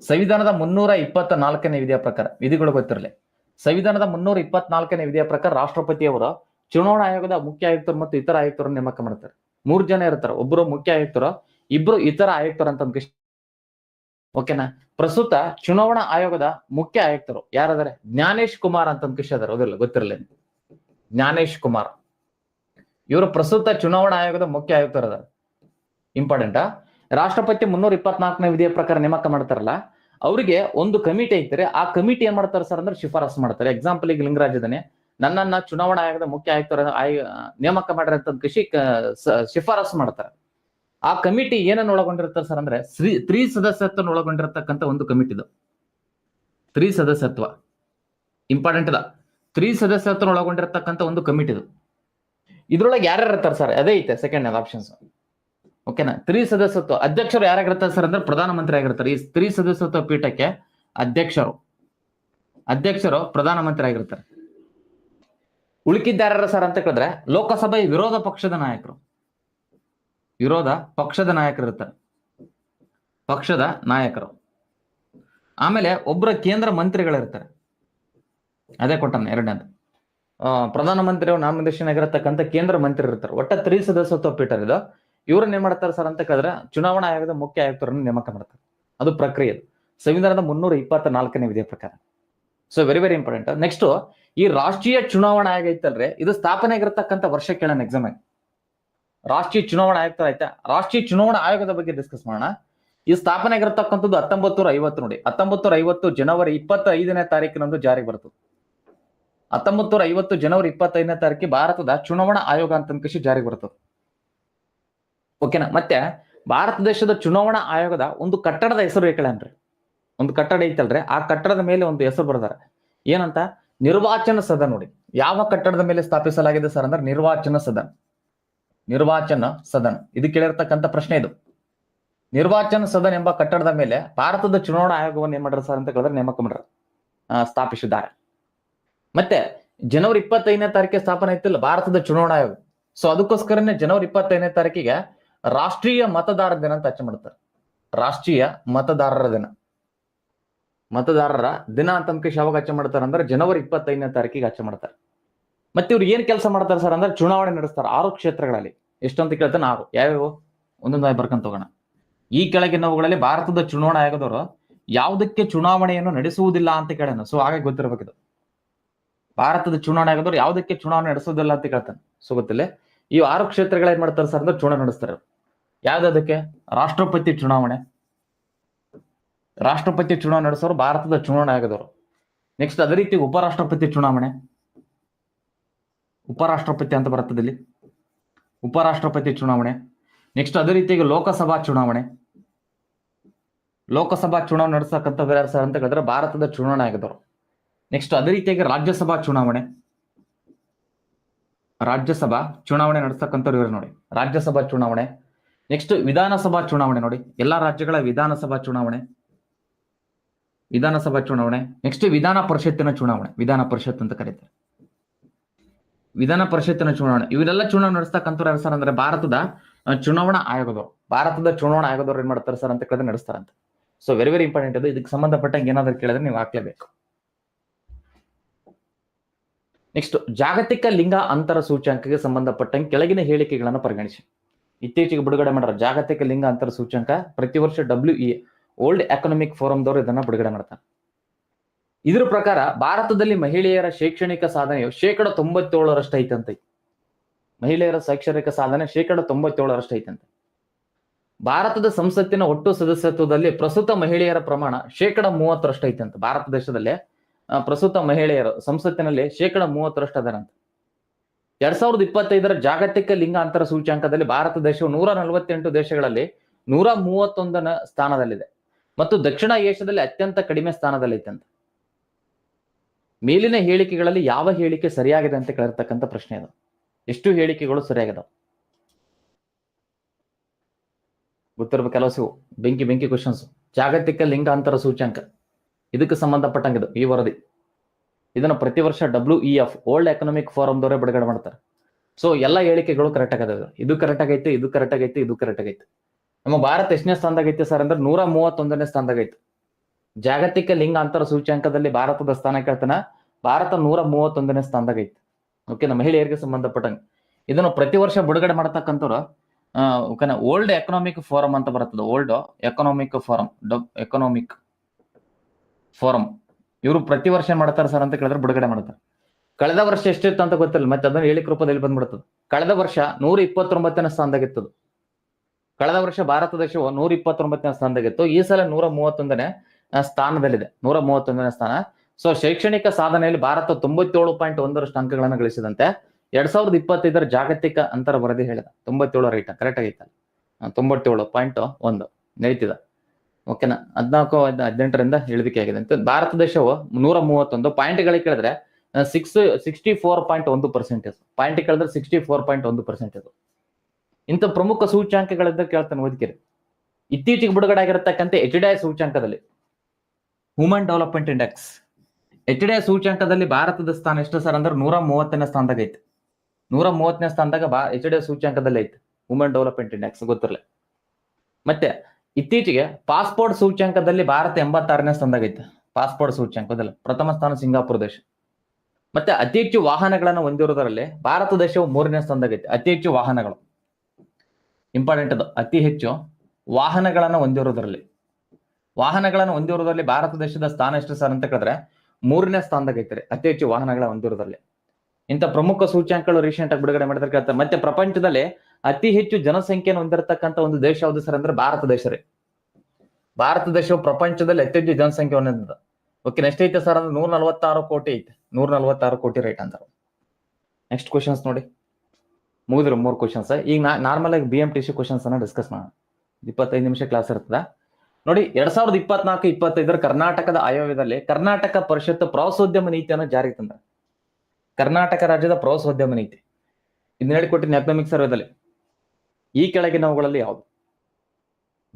ಸಂವಿಧಾನದ ಮುನ್ನೂರ ಇಪ್ಪತ್ತ ನಾಲ್ಕನೇ ವಿಧಿಯ ಪ್ರಕಾರ, ವಿಧಿಗಳು ಗೊತ್ತಿರಲಿ. ಸಂವಿಧಾನದ ಮುನ್ನೂರ ಇಪ್ಪತ್ನಾಲ್ಕನೇ ವಿಧಿಯ ಪ್ರಕಾರ ರಾಷ್ಟ್ರಪತಿಯವರು ಚುನಾವಣಾ ಆಯೋಗದ ಮುಖ್ಯ ಆಯುಕ್ತರು ಮತ್ತು ಇತರ ಆಯುಕ್ತರನ್ನು ನೇಮಕ ಮಾಡ್ತಾರೆ. ಮೂರ್ ಜನ ಇರ್ತಾರೆ. ಒಬ್ಬರು ಮುಖ್ಯ ಆಯುಕ್ತರು, ಇಬ್ರು ಇತರ ಆಯುಕ್ತರು ಅಂತ ಓಕೆನಾ? ಪ್ರಸ್ತುತ ಚುನಾವಣಾ ಆಯೋಗದ ಮುಖ್ಯ ಆಯುಕ್ತರು ಯಾರದಾರೆ? ಜ್ಞಾನೇಶ್ ಕುಮಾರ್ ಅಂತ ಅಂದ್ಕೇಶ್ ಅದಾರ ಗೊತ್ತಿರಲಿ. ಜ್ಞಾನೇಶ್ ಕುಮಾರ್. ಇವರು ಪ್ರಸ್ತುತ ಚುನಾವಣಾ ಆಯೋಗದ ಮುಖ್ಯ ಆಯುಕ್ತರು ಅದಾರ. ಇಂಪಾರ್ಟೆಂಟಾ ರಾಷ್ಟ್ರಪತಿ ಮುನ್ನೂರ ಇಪ್ಪತ್ನಾಲ್ಕನೇ ವಿಧಿಯ ಪ್ರಕಾರ ನೇಮಕ ಮಾಡ್ತಾರಲ್ಲ, ಅವರಿಗೆ ಒಂದು ಕಮಿಟಿ ಐತಾರೆ ಆ ಕಮಿಟಿ ಏನ್ ಮಾಡ್ತಾರೆ ಸರ್ ಅಂದ್ರೆ ಶಿಫಾರಸ್ ಮಾಡ್ತಾರೆ. ಎಕ್ಸಾಂಪಲ್ ಈಗ ಲಿಂಗರಾಜ್ ಇದ್ದಾನೆ. ನನ್ನನ್ನ ಚುನಾವಣಾ ಆಯೋಗದ ಮುಖ್ಯ ಆಯುಕ್ತರ ಆಯ, ನೇಮಕ ಮಾಡಿರಂತ ಕೃಷಿ ಶಿಫಾರಸ್ ಮಾಡ್ತಾರೆ. ಆ ಕಮಿಟಿ ಏನನ್ನ ಒಳಗೊಂಡಿರ್ತಾರೆ ಸರ್ ಅಂದ್ರೆ ಶ್ರೀ, ತ್ರಿ ಸದಸ್ಯತ್ವ ಒಳಗೊಂಡಿರತಕ್ಕಂತ ಒಂದು ಕಮಿಟಿ ಇದು. ತ್ರಿ ಸದಸ್ಯತ್ವ. ಇಂಪಾರ್ಟೆಂಟ್ ಅದ. ತ್ರೀ ಸದಸ್ಯತ್ವ ಒಳಗೊಂಡಿರತಕ್ಕಂತ ಒಂದು ಕಮಿಟಿ ಇದು. ಇದ್ರೊಳಗೆ ಯಾರ್ಯಾರು ಇರ್ತಾರೆ ಸರ್? ಅದೇ ಐತೆ ಸೆಕೆಂಡ್ ಆಪ್ಷನ್ಸ್ ಓಕೆನಾ? ತ್ರಿ ಸದಸ್ಯತ್ವ ಅಧ್ಯಕ್ಷರು ಯಾರಾಗಿರ್ತಾರೆ ಸರ್ ಅಂದ್ರೆ ಪ್ರಧಾನಮಂತ್ರಿ ಆಗಿರ್ತಾರೆ. ಈ ತ್ರಿ ಸದಸ್ಯತ್ವ ಪೀಠಕ್ಕೆ ಅಧ್ಯಕ್ಷರು. ಅಧ್ಯಕ್ಷರು ಪ್ರಧಾನಮಂತ್ರಿ ಆಗಿರ್ತಾರೆ. ಉಳಿಕಿದ್ದಾರ ಸರ್ ಅಂತ ಕೇಳಿದ್ರೆ, ಲೋಕಸಭೆ ವಿರೋಧ ಪಕ್ಷದ ನಾಯಕರು. ವಿರೋಧ ಪಕ್ಷದ ನಾಯಕರು ಇರ್ತಾರೆ. ಪಕ್ಷದ ನಾಯಕರು. ಆಮೇಲೆ ಒಬ್ಬರ ಕೇಂದ್ರ ಮಂತ್ರಿಗಳಿರ್ತಾರೆ ಅದೇ ಕೊಟ್ಟನ ಎರಡನೇದು. ಪ್ರಧಾನಮಂತ್ರಿ ನಾಮಿನೇಷನ್ ಆಗಿರತಕ್ಕಂಥ ಕೇಂದ್ರ ಮಂತ್ರಿ ಇರ್ತಾರೆ. ಒಟ್ಟ ತ್ರಿ ಸದಸ್ಯತ್ವ ಪೀಠ ಇದು. ಇವ್ರನ್ನ ಏನ್ ಮಾಡ್ತಾರೆ ಸರ್ ಅಂತ ಕೇಳಿದ್ರೆ, ಚುನಾವಣಾ ಆಯೋಗದ ಮುಖ್ಯ ಆಯುಕ್ತರನ್ನು ನೇಮಕ ಮಾಡ್ತಾರೆ. ಅದು ಪ್ರಕ್ರಿಯೆ ಸಂವಿಧಾನದ ಮುನ್ನೂರ ಇಪ್ಪತ್ತ ನಾಲ್ಕನೇ ವಿಧಿಯ ಪ್ರಕಾರ. So very very important next ಈ ರಾಷ್ಟ್ರೀಯ ಚುನಾವಣಾ ಆಯೋಗ ಐತಲ್ರಿ, ಇದು ಸ್ಥಾಪನೆ ಆಗಿರತಕ್ಕಂತ ವರ್ಷ ಕೇಳೋಣ ಎಕ್ಸಾಮ್ ಆಗಿ ರಾಷ್ಟ್ರೀಯ ಚುನಾವಣಾ ಆಯುಕ್ತ ಆಯ್ತಾ ರಾಷ್ಟ್ರೀಯ ಚುನಾವಣಾ ಆಯೋಗದ ಬಗ್ಗೆ ಡಿಸ್ಕಸ್ ಮಾಡೋಣ. ಈ ಸ್ಥಾಪನೆ ಆಗಿರತಕ್ಕಂಥದ್ದು ಹತ್ತೊಂಬತ್ತು ಐವತ್ತು ನೋಡಿ. ಹತ್ತೊಂಬತ್ತು ಐವತ್ತು ಜನವರಿ ಇಪ್ಪತ್ತೈದನೇ ತಾರೀಕಿನಂದು ಜಾರಿಗೆ ಬರ್ತದೆ ಹತ್ತೊಂಬತ್ತು ಐವತ್ತು ಜನವರಿ ಇಪ್ಪತ್ತೈದನೇ ತಾರೀಕಿಗೆ ಭಾರತದ ಚುನಾವಣಾ ಆಯೋಗ ಅಂತ ಕೃಷಿ ಜಾರಿಗೆ ಬರ್ತದೆ ಓಕೆನಾ ಮತ್ತೆ ಭಾರತ ದೇಶದ ಚುನಾವಣಾ ಆಯೋಗದ ಒಂದು ಕಟ್ಟಡದ ಹೆಸರು ಏಕಳನ್ರಿ ಒಂದು ಕಟ್ಟಡ ಐತಲ್ರಿ, ಆ ಕಟ್ಟಡದ ಮೇಲೆ ಒಂದು ಹೆಸರು ಬರ್ದಾರೆ. ಏನಂತ? ನಿರ್ವಾಚನ ಸದನ್ ನೋಡಿ. ಯಾವ ಕಟ್ಟಡದ ಮೇಲೆ ಸ್ಥಾಪಿಸಲಾಗಿದೆ ಸರ್ ಅಂದ್ರೆ ನಿರ್ವಾಚನ ಸದನ. ನಿರ್ವಾಚನ ಸದನ. ಇದು ಕೇಳಿರ್ತಕ್ಕಂಥ ಪ್ರಶ್ನೆ ಇದು. ನಿರ್ವಾಚನ ಸದನ್ ಎಂಬ ಕಟ್ಟಡದ ಮೇಲೆ ಭಾರತದ ಚುನಾವಣಾ ಆಯೋಗವನ್ನು ಏನ್ ಮಾಡ್ರ ಸರ್ ಅಂತ ಕೇಳಿದ್ರೆ ನೇಮಕ ಮಾಡ್ರ ಸ್ಥಾಪಿಸಿದ್ದಾರೆ. ಮತ್ತೆ ಜನವರಿ ಇಪ್ಪತ್ತೈದನೇ ತಾರೀಕಿಗೆ ಸ್ಥಾಪನೆ ಆಯ್ತಿಲ್ಲ ಭಾರತದ ಚುನಾವಣಾ ಆಯೋಗ. ಸೊ ಅದಕ್ಕೋಸ್ಕರನೇ ಜನವರಿ ಇಪ್ಪತ್ತೈದನೇ ತಾರೀಕಿಗೆ ರಾಷ್ಟ್ರೀಯ ಮತದಾರರ ದಿನ ಅಂತ ಆಚರಣೆ ಮಾಡ್ತಾರೆ. ರಾಷ್ಟ್ರೀಯ ಮತದಾರರ ದಿನ. ಮತದಾರರ ದಿನ ಅಂತ ಯಾವಾಗ ಆಚೆ ಮಾಡ್ತಾರೆ ಅಂದ್ರೆ ಜನವರಿ ಇಪ್ಪತ್ತೈದನೇ ತಾರೀಕಿಗೆ ಆಚೆ ಮಾಡ್ತಾರೆ. ಮತ್ತೆ ಇವ್ರು ಏನ್ ಕೆಲಸ ಮಾಡ್ತಾರೆ ಸರ್ ಅಂದ್ರೆ ಚುನಾವಣೆ ನಡೆಸ್ತಾರೆ ಆರು ಕ್ಷೇತ್ರಗಳಲ್ಲಿ. ಎಷ್ಟಂತ ಕೇಳ್ತಾನೆ ಆರು. ಯಾವ್ಯಾವು? ಒಂದೊಂದಾಗಿ ಬರ್ಕೊಂತ ಹೋಗೋಣ. ಈ ಕೆಳಗಿನವುಗಳಲ್ಲಿ ಭಾರತದ ಚುನಾವಣಾ ಆಗದವರು ಯಾವುದಕ್ಕೆ ಚುನಾವಣೆಯನ್ನು ನಡೆಸುವುದಿಲ್ಲ ಅಂತ ಕೇಳೋಣ. ಸೊ ಹಾಗೆ ಗೊತ್ತಿರಬೇಕಿದು. ಭಾರತದ ಚುನಾವಣೆ ಆಗದವ್ರು ಯಾವುದಕ್ಕೆ ಚುನಾವಣೆ ನಡೆಸೋದಿಲ್ಲ ಅಂತ ಕೇಳ್ತಾನೆ. ಸೊ ಗೊತ್ತಿಲ್ಲ. ಈ ಆರು ಕ್ಷೇತ್ರಗಳ ಏನ್ ಮಾಡ್ತಾರೆ ಸರ್ ಅಂದ್ರೆ ಚುನಾವಣೆ ನಡೆಸ್ತಾರೆ. ಯಾವ್ದಕ್ಕೆ ರಾಷ್ಟ್ರಪತಿ ಚುನಾವಣೆ. ರಾಷ್ಟ್ರಪತಿ ಚುನಾವಣೆ ನಡೆಸೋರು ಭಾರತದ ಚುನಾವಣೆ ಆಗದವರು. ನೆಕ್ಸ್ಟ್ ಅದೇ ರೀತಿ ಉಪರಾಷ್ಟ್ರಪತಿ ಚುನಾವಣೆ. ಉಪರಾಷ್ಟ್ರಪತಿ ಅಂತ ಬರ್ತದಲ್ಲಿ ಉಪರಾಷ್ಟ್ರಪತಿ ಚುನಾವಣೆ. ನೆಕ್ಸ್ಟ್ ಅದೇ ರೀತಿಯಾಗಿ ಲೋಕಸಭಾ ಚುನಾವಣೆ. ಲೋಕಸಭಾ ಚುನಾವಣೆ ನಡೆಸಕ್ಕಂಥ ಯಾರು ಸರ್ ಅಂತ ಹೇಳಿದ್ರೆ ಭಾರತದ ಚುನಾವಣೆ ಆಯೋಗದವರು ನೆಕ್ಸ್ಟ್ ಅದೇ ರೀತಿಯಾಗಿ ರಾಜ್ಯಸಭಾ ಚುನಾವಣೆ. ರಾಜ್ಯಸಭಾ ಚುನಾವಣೆ ನಡೆಸಕ್ಕಂಥವ್ರು ಇವರು ನೋಡಿ. ರಾಜ್ಯಸಭಾ ಚುನಾವಣೆ. ನೆಕ್ಸ್ಟ್ ವಿಧಾನಸಭಾ ಚುನಾವಣೆ ನೋಡಿ. ಎಲ್ಲಾ ರಾಜ್ಯಗಳ ವಿಧಾನಸಭಾ ಚುನಾವಣೆ. ವಿಧಾನಸಭಾ ಚುನಾವಣೆ. ನೆಕ್ಸ್ಟ್ ವಿಧಾನ ಪರಿಷತ್ತಿನ ಚುನಾವಣೆ. ವಿಧಾನ ಪರಿಷತ್ ಅಂತ ಕರೀತಾರೆ. ವಿಧಾನ ಪರಿಷತ್ತಿನ ಚುನಾವಣೆ. ಇವರೆಲ್ಲ ಚುನಾವಣೆ ನಡೆಸ್ತಕ್ಕಂಥವ್ರು ಸರ್ ಅಂದ್ರೆ ಭಾರತದ ಚುನಾವಣಾ ಆಯೋಗದವರು. ಭಾರತದ ಚುನಾವಣಾ ಆಯೋಗದವ್ರು ಏನ್ ಮಾಡ್ತಾರೆ ಸರ್ ಅಂತ ಕೇಳಿದ್ರೆ ನಡೆಸ್ತಾರಂತೆ. ಸೊ ವೆರಿ ವೆರಿ ಇಂಪಾರ್ಟೆಂಟ್ ಅದು ಇದಕ್ಕೆ ಸಂಬಂಧಪಟ್ಟಂಗೆ ಏನಾದ್ರು ಕೇಳಿದ್ರೆ ನೀವು ಹಾಕ್ಲೇಬೇಕು. ನೆಕ್ಸ್ಟ್ ಜಾಗತಿಕ ಲಿಂಗ ಅಂತರ ಸೂಚ್ಯಾಂಕಕ್ಕೆ ಸಂಬಂಧಪಟ್ಟಂಗೆ ಕೆಳಗಿನ ಹೇಳಿಕೆಗಳನ್ನು ಪರಿಗಣಿಸಿ. ಇತ್ತೀಚೆಗೆ ಬಿಡುಗಡೆ ಮಾಡ್ಯಾರ ಜಾಗತಿಕ ಲಿಂಗ ಅಂತರ ಸೂಚ್ಯಂಕ ಪ್ರತಿ ವರ್ಷ ಡಬ್ಲ್ಯೂ ಇ ಓಲ್ಡ್ ಎಕನಾಮಿಕ್ ಫೋರಂದವರು ಇದನ್ನ ಬಿಡುಗಡೆ ಮಾಡ್ತಾರೆ. ಇದ್ರ ಪ್ರಕಾರ ಭಾರತದಲ್ಲಿ ಮಹಿಳೆಯರ ಶೈಕ್ಷಣಿಕ ಸಾಧನೆಯು ಶೇಕಡ ತೊಂಬತ್ತೇಳರಷ್ಟು ಐತಂತೆ ಮಹಿಳೆಯರ ಶೈಕ್ಷಣಿಕ ಸಾಧನೆ ಶೇಕಡ ತೊಂಬತ್ತೇಳರಷ್ಟು ಐತಂತೆ ಭಾರತದ ಸಂಸತ್ತಿನ ಒಟ್ಟು ಸದಸ್ಯತ್ವದಲ್ಲಿ ಪ್ರಸ್ತುತ ಮಹಿಳೆಯರ ಪ್ರಮಾಣ ಶೇಕಡ ಮೂವತ್ತರಷ್ಟು ಐತಂತೆ ಭಾರತ ದೇಶದಲ್ಲಿ ಪ್ರಸ್ತುತ ಮಹಿಳೆಯರು ಸಂಸತ್ತಿನಲ್ಲಿ ಶೇಕಡ ಮೂವತ್ತರಷ್ಟು ಅದರಂತೆ. ಎರಡ್ ಸಾವಿರದ ಇಪ್ಪತ್ತೈದರ ಜಾಗತಿಕ ಲಿಂಗ ಅಂತರ ಸೂಚ್ಯಾಂಕದಲ್ಲಿ ಭಾರತ ದೇಶವು ನೂರ ನಲವತ್ತೆಂಟು ದೇಶಗಳಲ್ಲಿ ನೂರ ಮೂವತ್ತೊಂದನ ಸ್ಥಾನದಲ್ಲಿದೆ. ಮತ್ತು ದಕ್ಷಿಣ ಏಷ್ಯಾದಲ್ಲಿ ಅತ್ಯಂತ ಕಡಿಮೆ ಸ್ಥಾನದಲ್ಲೈತಂತೆ ಮೇಲಿನ ಹೇಳಿಕೆಗಳಲ್ಲಿ ಯಾವ ಹೇಳಿಕೆ ಸರಿಯಾಗಿದೆ ಅಂತ ಕೇಳಿರ್ತಕ್ಕಂಥ ಪ್ರಶ್ನೆ ಅದು. ಎಷ್ಟು ಹೇಳಿಕೆಗಳು ಸರಿಯಾಗಿದಾವೆ? ಗೊತ್ತಿರಬೇಕು ಕೆಲವು ಸಿವು ಬೆಂಕಿ ಬೆಂಕಿ ಕ್ವಶನ್ಸ್ ಜಾಗತಿಕ ಲಿಂಗಾಂತರ ಸೂಚ್ಯಂಕ. ಇದಕ್ಕೆ ಸಂಬಂಧಪಟ್ಟಂಗಿದು ಈ ವರದಿ. ಇದನ್ನ ಪ್ರತಿ ವರ್ಷ W E F World Economic ಫೋರಮ್ದವರೇ ಬಿಡುಗಡೆ ಮಾಡ್ತಾರೆ. ಸೊ ಎಲ್ಲ ಹೇಳಿಕೆಗಳು ಕರೆಕ್ಟ್ ಆಗದ ಇದು ಕರೆಕ್ಟ್ ಆಗೈತೆ ಇದು ಕರೆಕ್ಟ್ ಆಗೈತೆ ಇದು ಕರೆಕ್ಟ್ ಆಗೈತೆ ನಮ್ಮ ಭಾರತ ಎಷ್ಟನೇ ಸ್ಥಾನದಾಗ ಐತೆ ಸರ್ ಅಂದ್ರೆ ನೂರ ಮೂವತ್ತೊಂದನೇ ಸ್ಥಾನದಾಗ ಐತೆ. ಜಾಗತಿಕ ಲಿಂಗ ಅಂತರ ಸೂಚ್ಯಂಕದಲ್ಲಿ ಭಾರತದ ಸ್ಥಾನ ಕೇಳ್ತಾನ. ಭಾರತ ನೂರ ಮೂವತ್ತೊಂದನೇ ಸ್ಥಾನದಾಗ ಐತೆ. ಓಕೆ ನಮ್ಮ ಮಹಿಳೆಯರಿಗೆ ಸಂಬಂಧಪಟ್ಟಂಗೆ. ಇದನ್ನು ಪ್ರತಿ ವರ್ಷ ಬಿಡುಗಡೆ ಮಾಡತಕ್ಕಂಥವ್ರು ಓಕೆನಾ ಓಲ್ಡ್ ಎಕನಾಮಿಕ್ ಫೋರಂ ಅಂತ ಬರ್ತದೆ World Economic Forum Economic Forum ಇವರು ಪ್ರತಿ ವರ್ಷ ಮಾಡ್ತಾರೆ ಸರ್ ಅಂತ ಕೇಳಿದ್ರೆ ಬಿಡುಗಡೆ ಮಾಡ್ತಾರೆ ಕಳೆದ ವರ್ಷ ಎಷ್ಟಿತ್ತು ಅಂತ ಗೊತ್ತಿಲ್ಲ ಮತ್ತೆ ಅದನ್ನ ಹೇಳಿಕ ರೂಪದಲ್ಲಿ ಬಂದ್ಬಿಡ್ತದೆ ಕಳೆದ ವರ್ಷ ನೂರ ಇಪ್ಪತ್ತೊಂಬತ್ತನೇ ಸ್ಥಾನದಾಗಿತ್ತು ಕಳೆದ ವರ್ಷ ಭಾರತ ದೇಶವು ನೂರ ಇಪ್ಪತ್ತೊಂಬತ್ತನೇ ಸ್ಥಾನದಾಗಿತ್ತು. ಈ ಸಲ ನೂರ ಮೂವತ್ತೊಂದನೇ ಸ್ಥಾನದಲ್ಲಿದೆ. ನೂರ ಮೂವತ್ತೊಂದನೇ ಸ್ಥಾನ. ಸೊ ಶೈಕ್ಷಣಿಕ ಸಾಧನೆಯಲ್ಲಿ ಭಾರತ ತೊಂಬತ್ತೇಳು ಪಾಯಿಂಟ್ ಒಂದರಷ್ಟು ಅಂಕಗಳನ್ನು ಗಳಿಸಿದಂತೆ ಎರಡ್ ಸಾವಿರದ ಇಪ್ಪತ್ತೈದರ ಜಾಗತಿಕ ಅಂತರ ವರದಿ ಹೇಳಿದ. ತೊಂಬತ್ತೇಳು ರೈಟ್ ಕರೆಕ್ಟ್ ಆಗೈತಲ್ಲ. ತೊಂಬತ್ತೇಳು ಪಾಯಿಂಟ್ ಒಂದು ನಡೀತಿದ ಓಕೆನಾ? ಹದಿನಾಲ್ಕು ಹದ್- ಹದಿನೆಂಟರಿಂದ ಇಳಿದಿಕೆ ಆಗಿದೆ. ಅಂತ ಭಾರತ ದೇಶವು ನೂರ ಮೂವತ್ತೊಂದು ಪಾಯಿಂಟ್ಗಳಿಗೆ ಕೇಳಿದ್ರೆ ಸಿಕ್ಸ್ ಸಿಕ್ಸ್ಟಿ ಫೋರ್ ಪಾಯಿಂಟ್ ಒಂದು ಪರ್ಸೆಂಟೇಜ್ ಪಾಯಿಂಟ್ ಕೇಳಿದ್ರೆ ಸಿಕ್ಸ್ಟಿ ಫೋರ್ ಪಾಯಿಂಟ್ ಒಂದು ಪರ್ಸೆಂಟೇಜ್ ಇಂಥ ಪ್ರಮುಖ ಸೂಚ್ಯಾಂಕಗಳಿಂದ ಕೇಳ್ತಾನೆ, ಓದಿಕೆರಿ. ಇತ್ತೀಚೆಗೆ ಬಿಡುಗಡೆ ಆಗಿರತಕ್ಕಂಥ H D I ಸೂಚ್ಯಾಂಕದಲ್ಲಿ Human Development Index H D ಸೂಚ್ಯಂಕದಲ್ಲಿ ಭಾರತದ ಸ್ಥಾನ ಎಷ್ಟು ಸರ್ ಅಂದ್ರೆ ನೂರ ಮೂವತ್ತನೇ ಸ್ಥಾನದಾಗ ಐತೆ. ನೂರ ಮೂವತ್ತನೇ ಸ್ಥಾನದಾಗ ಬಾ ಎಚ್ ಡಿ ಸೂಚ್ಯಂಕದಲ್ಲಿ ಐತೆ. ಹ್ಯೂಮನ್ ಡೆವಲಪ್ಮೆಂಟ್ ಇಂಡೆಕ್ಸ್ ಗೊತ್ತಿರಲಿ. ಮತ್ತೆ ಇತ್ತೀಚೆಗೆ ಪಾಸ್ಪೋರ್ಟ್ ಸೂಚ್ಯಂಕದಲ್ಲಿ ಭಾರತ ಎಂಬತ್ತಾರನೇ ಸ್ಥಾನದಾಗೈತೆ. ಪಾಸ್ಪೋರ್ಟ್ ಸೂಚ್ಯಂಕದಲ್ಲಿ. ಪ್ರಥಮ ಸ್ಥಾನ ಸಿಂಗಾಪುರ ದೇಶ. ಮತ್ತೆ ಅತಿ ಹೆಚ್ಚು ವಾಹನಗಳನ್ನು ಹೊಂದಿರುವುದರಲ್ಲಿ ಭಾರತ ದೇಶವು ಮೂರನೇ ಸ್ಥಾನದಾಗ ಐತೆ ಅತಿ ಹೆಚ್ಚು ವಾಹನಗಳು. ಇಂಪಾರ್ಟೆಂಟ್ ಅದು. ಅತಿ ಹೆಚ್ಚು ವಾಹನಗಳನ್ನು ಹೊಂದಿರುವುದರಲ್ಲಿ. ವಾಹನಗಳನ್ನು ಹೊಂದಿರುವುದರಲ್ಲಿ ಭಾರತ ದೇಶದ ಸ್ಥಾನ ಎಷ್ಟು ಸರ್ ಅಂತ ಕೇಳಿದ್ರೆ ಮೂರನೇ ಸ್ಥಾನದಾಗ ಐತೆ ಅತಿ ಹೆಚ್ಚು ವಾಹನಗಳ ಹೊಂದಿರುವುದರಲ್ಲಿ. ಇಂಥ ಪ್ರಮುಖ ಸೂಚ್ಯಾಂಕಗಳು ರೀಸೆಂಟ್ ಆಗಿ ಬಿಡುಗಡೆ ಮಾಡಿದ್ರೆ ಕೇಳ್ತಾರೆ. ಮತ್ತೆ ಪ್ರಪಂಚದಲ್ಲಿ ಅತಿ ಹೆಚ್ಚು ಜನಸಂಖ್ಯೆಯನ್ನು ಹೊಂದಿರತಕ್ಕಂತ ಒಂದು ದೇಶ ಯಾವುದು ಸರ್ ಅಂದ್ರೆ ಭಾರತ ದೇಶ ರೀ. ಭಾರತ ದೇಶವು ಪ್ರಪಂಚದಲ್ಲಿ ಅತಿ ಹೆಚ್ಚು ಜನಸಂಖ್ಯೆ ಹೊಂದಿದ ಓಕೆ ನೆಕ್ಸ್ಟ್ ಐತೆ ಸರ್ ಅಂದ್ರೆ ನೂರ ನಲವತ್ತಾರು ಕೋಟಿ ಐತೆ. ನೂರ ನಲವತ್ತಾರು ಕೋಟಿ ರೈಟ್ ಅಂದ್ರೆ ನೆಕ್ಸ್ಟ್ ಕ್ವಶನ್ಸ್ ನೋಡಿ. ಮುಗಿದ್ರು ಮೂರು ಕ್ವಶನ್ಸ್ ಈಗ ನಾ ನಾರ್ಮಲ್ ಆಗಿ B M T C questions ಅನ್ನ ಡಿಸ್ಕಸ್ ಮಾಡೋಣ. ಇಪ್ಪತ್ತೈದು ನಿಮಿಷ ಕ್ಲಾಸ್ ಇರ್ತದ. ನೋಡಿ, ಎರಡ್ ಸಾವಿರದ ಇಪ್ಪತ್ನಾಲ್ಕು, ಇಪ್ಪತ್ತೈದರ ಕರ್ನಾಟಕದ ಆಯವ್ಯದಲ್ಲಿ ಕರ್ನಾಟಕ ಪರಿಷತ್ ಪ್ರವಾಸೋದ್ಯಮ ನೀತಿಯನ್ನು ಜಾರಿಗೆ ತಂದ. ಕರ್ನಾಟಕ ರಾಜ್ಯದ ಪ್ರವಾಸೋದ್ಯಮ ನೀತಿ. ಇದನ್ನ ಹೇಳಿಕೊಟ್ಟಿನ ಎಕನಾಮಿಕ್ ಸರ್ವೇದಲ್ಲಿ ಈ ಕೆಳಗಿನವುಗಳಲ್ಲಿ ಯಾವುದು?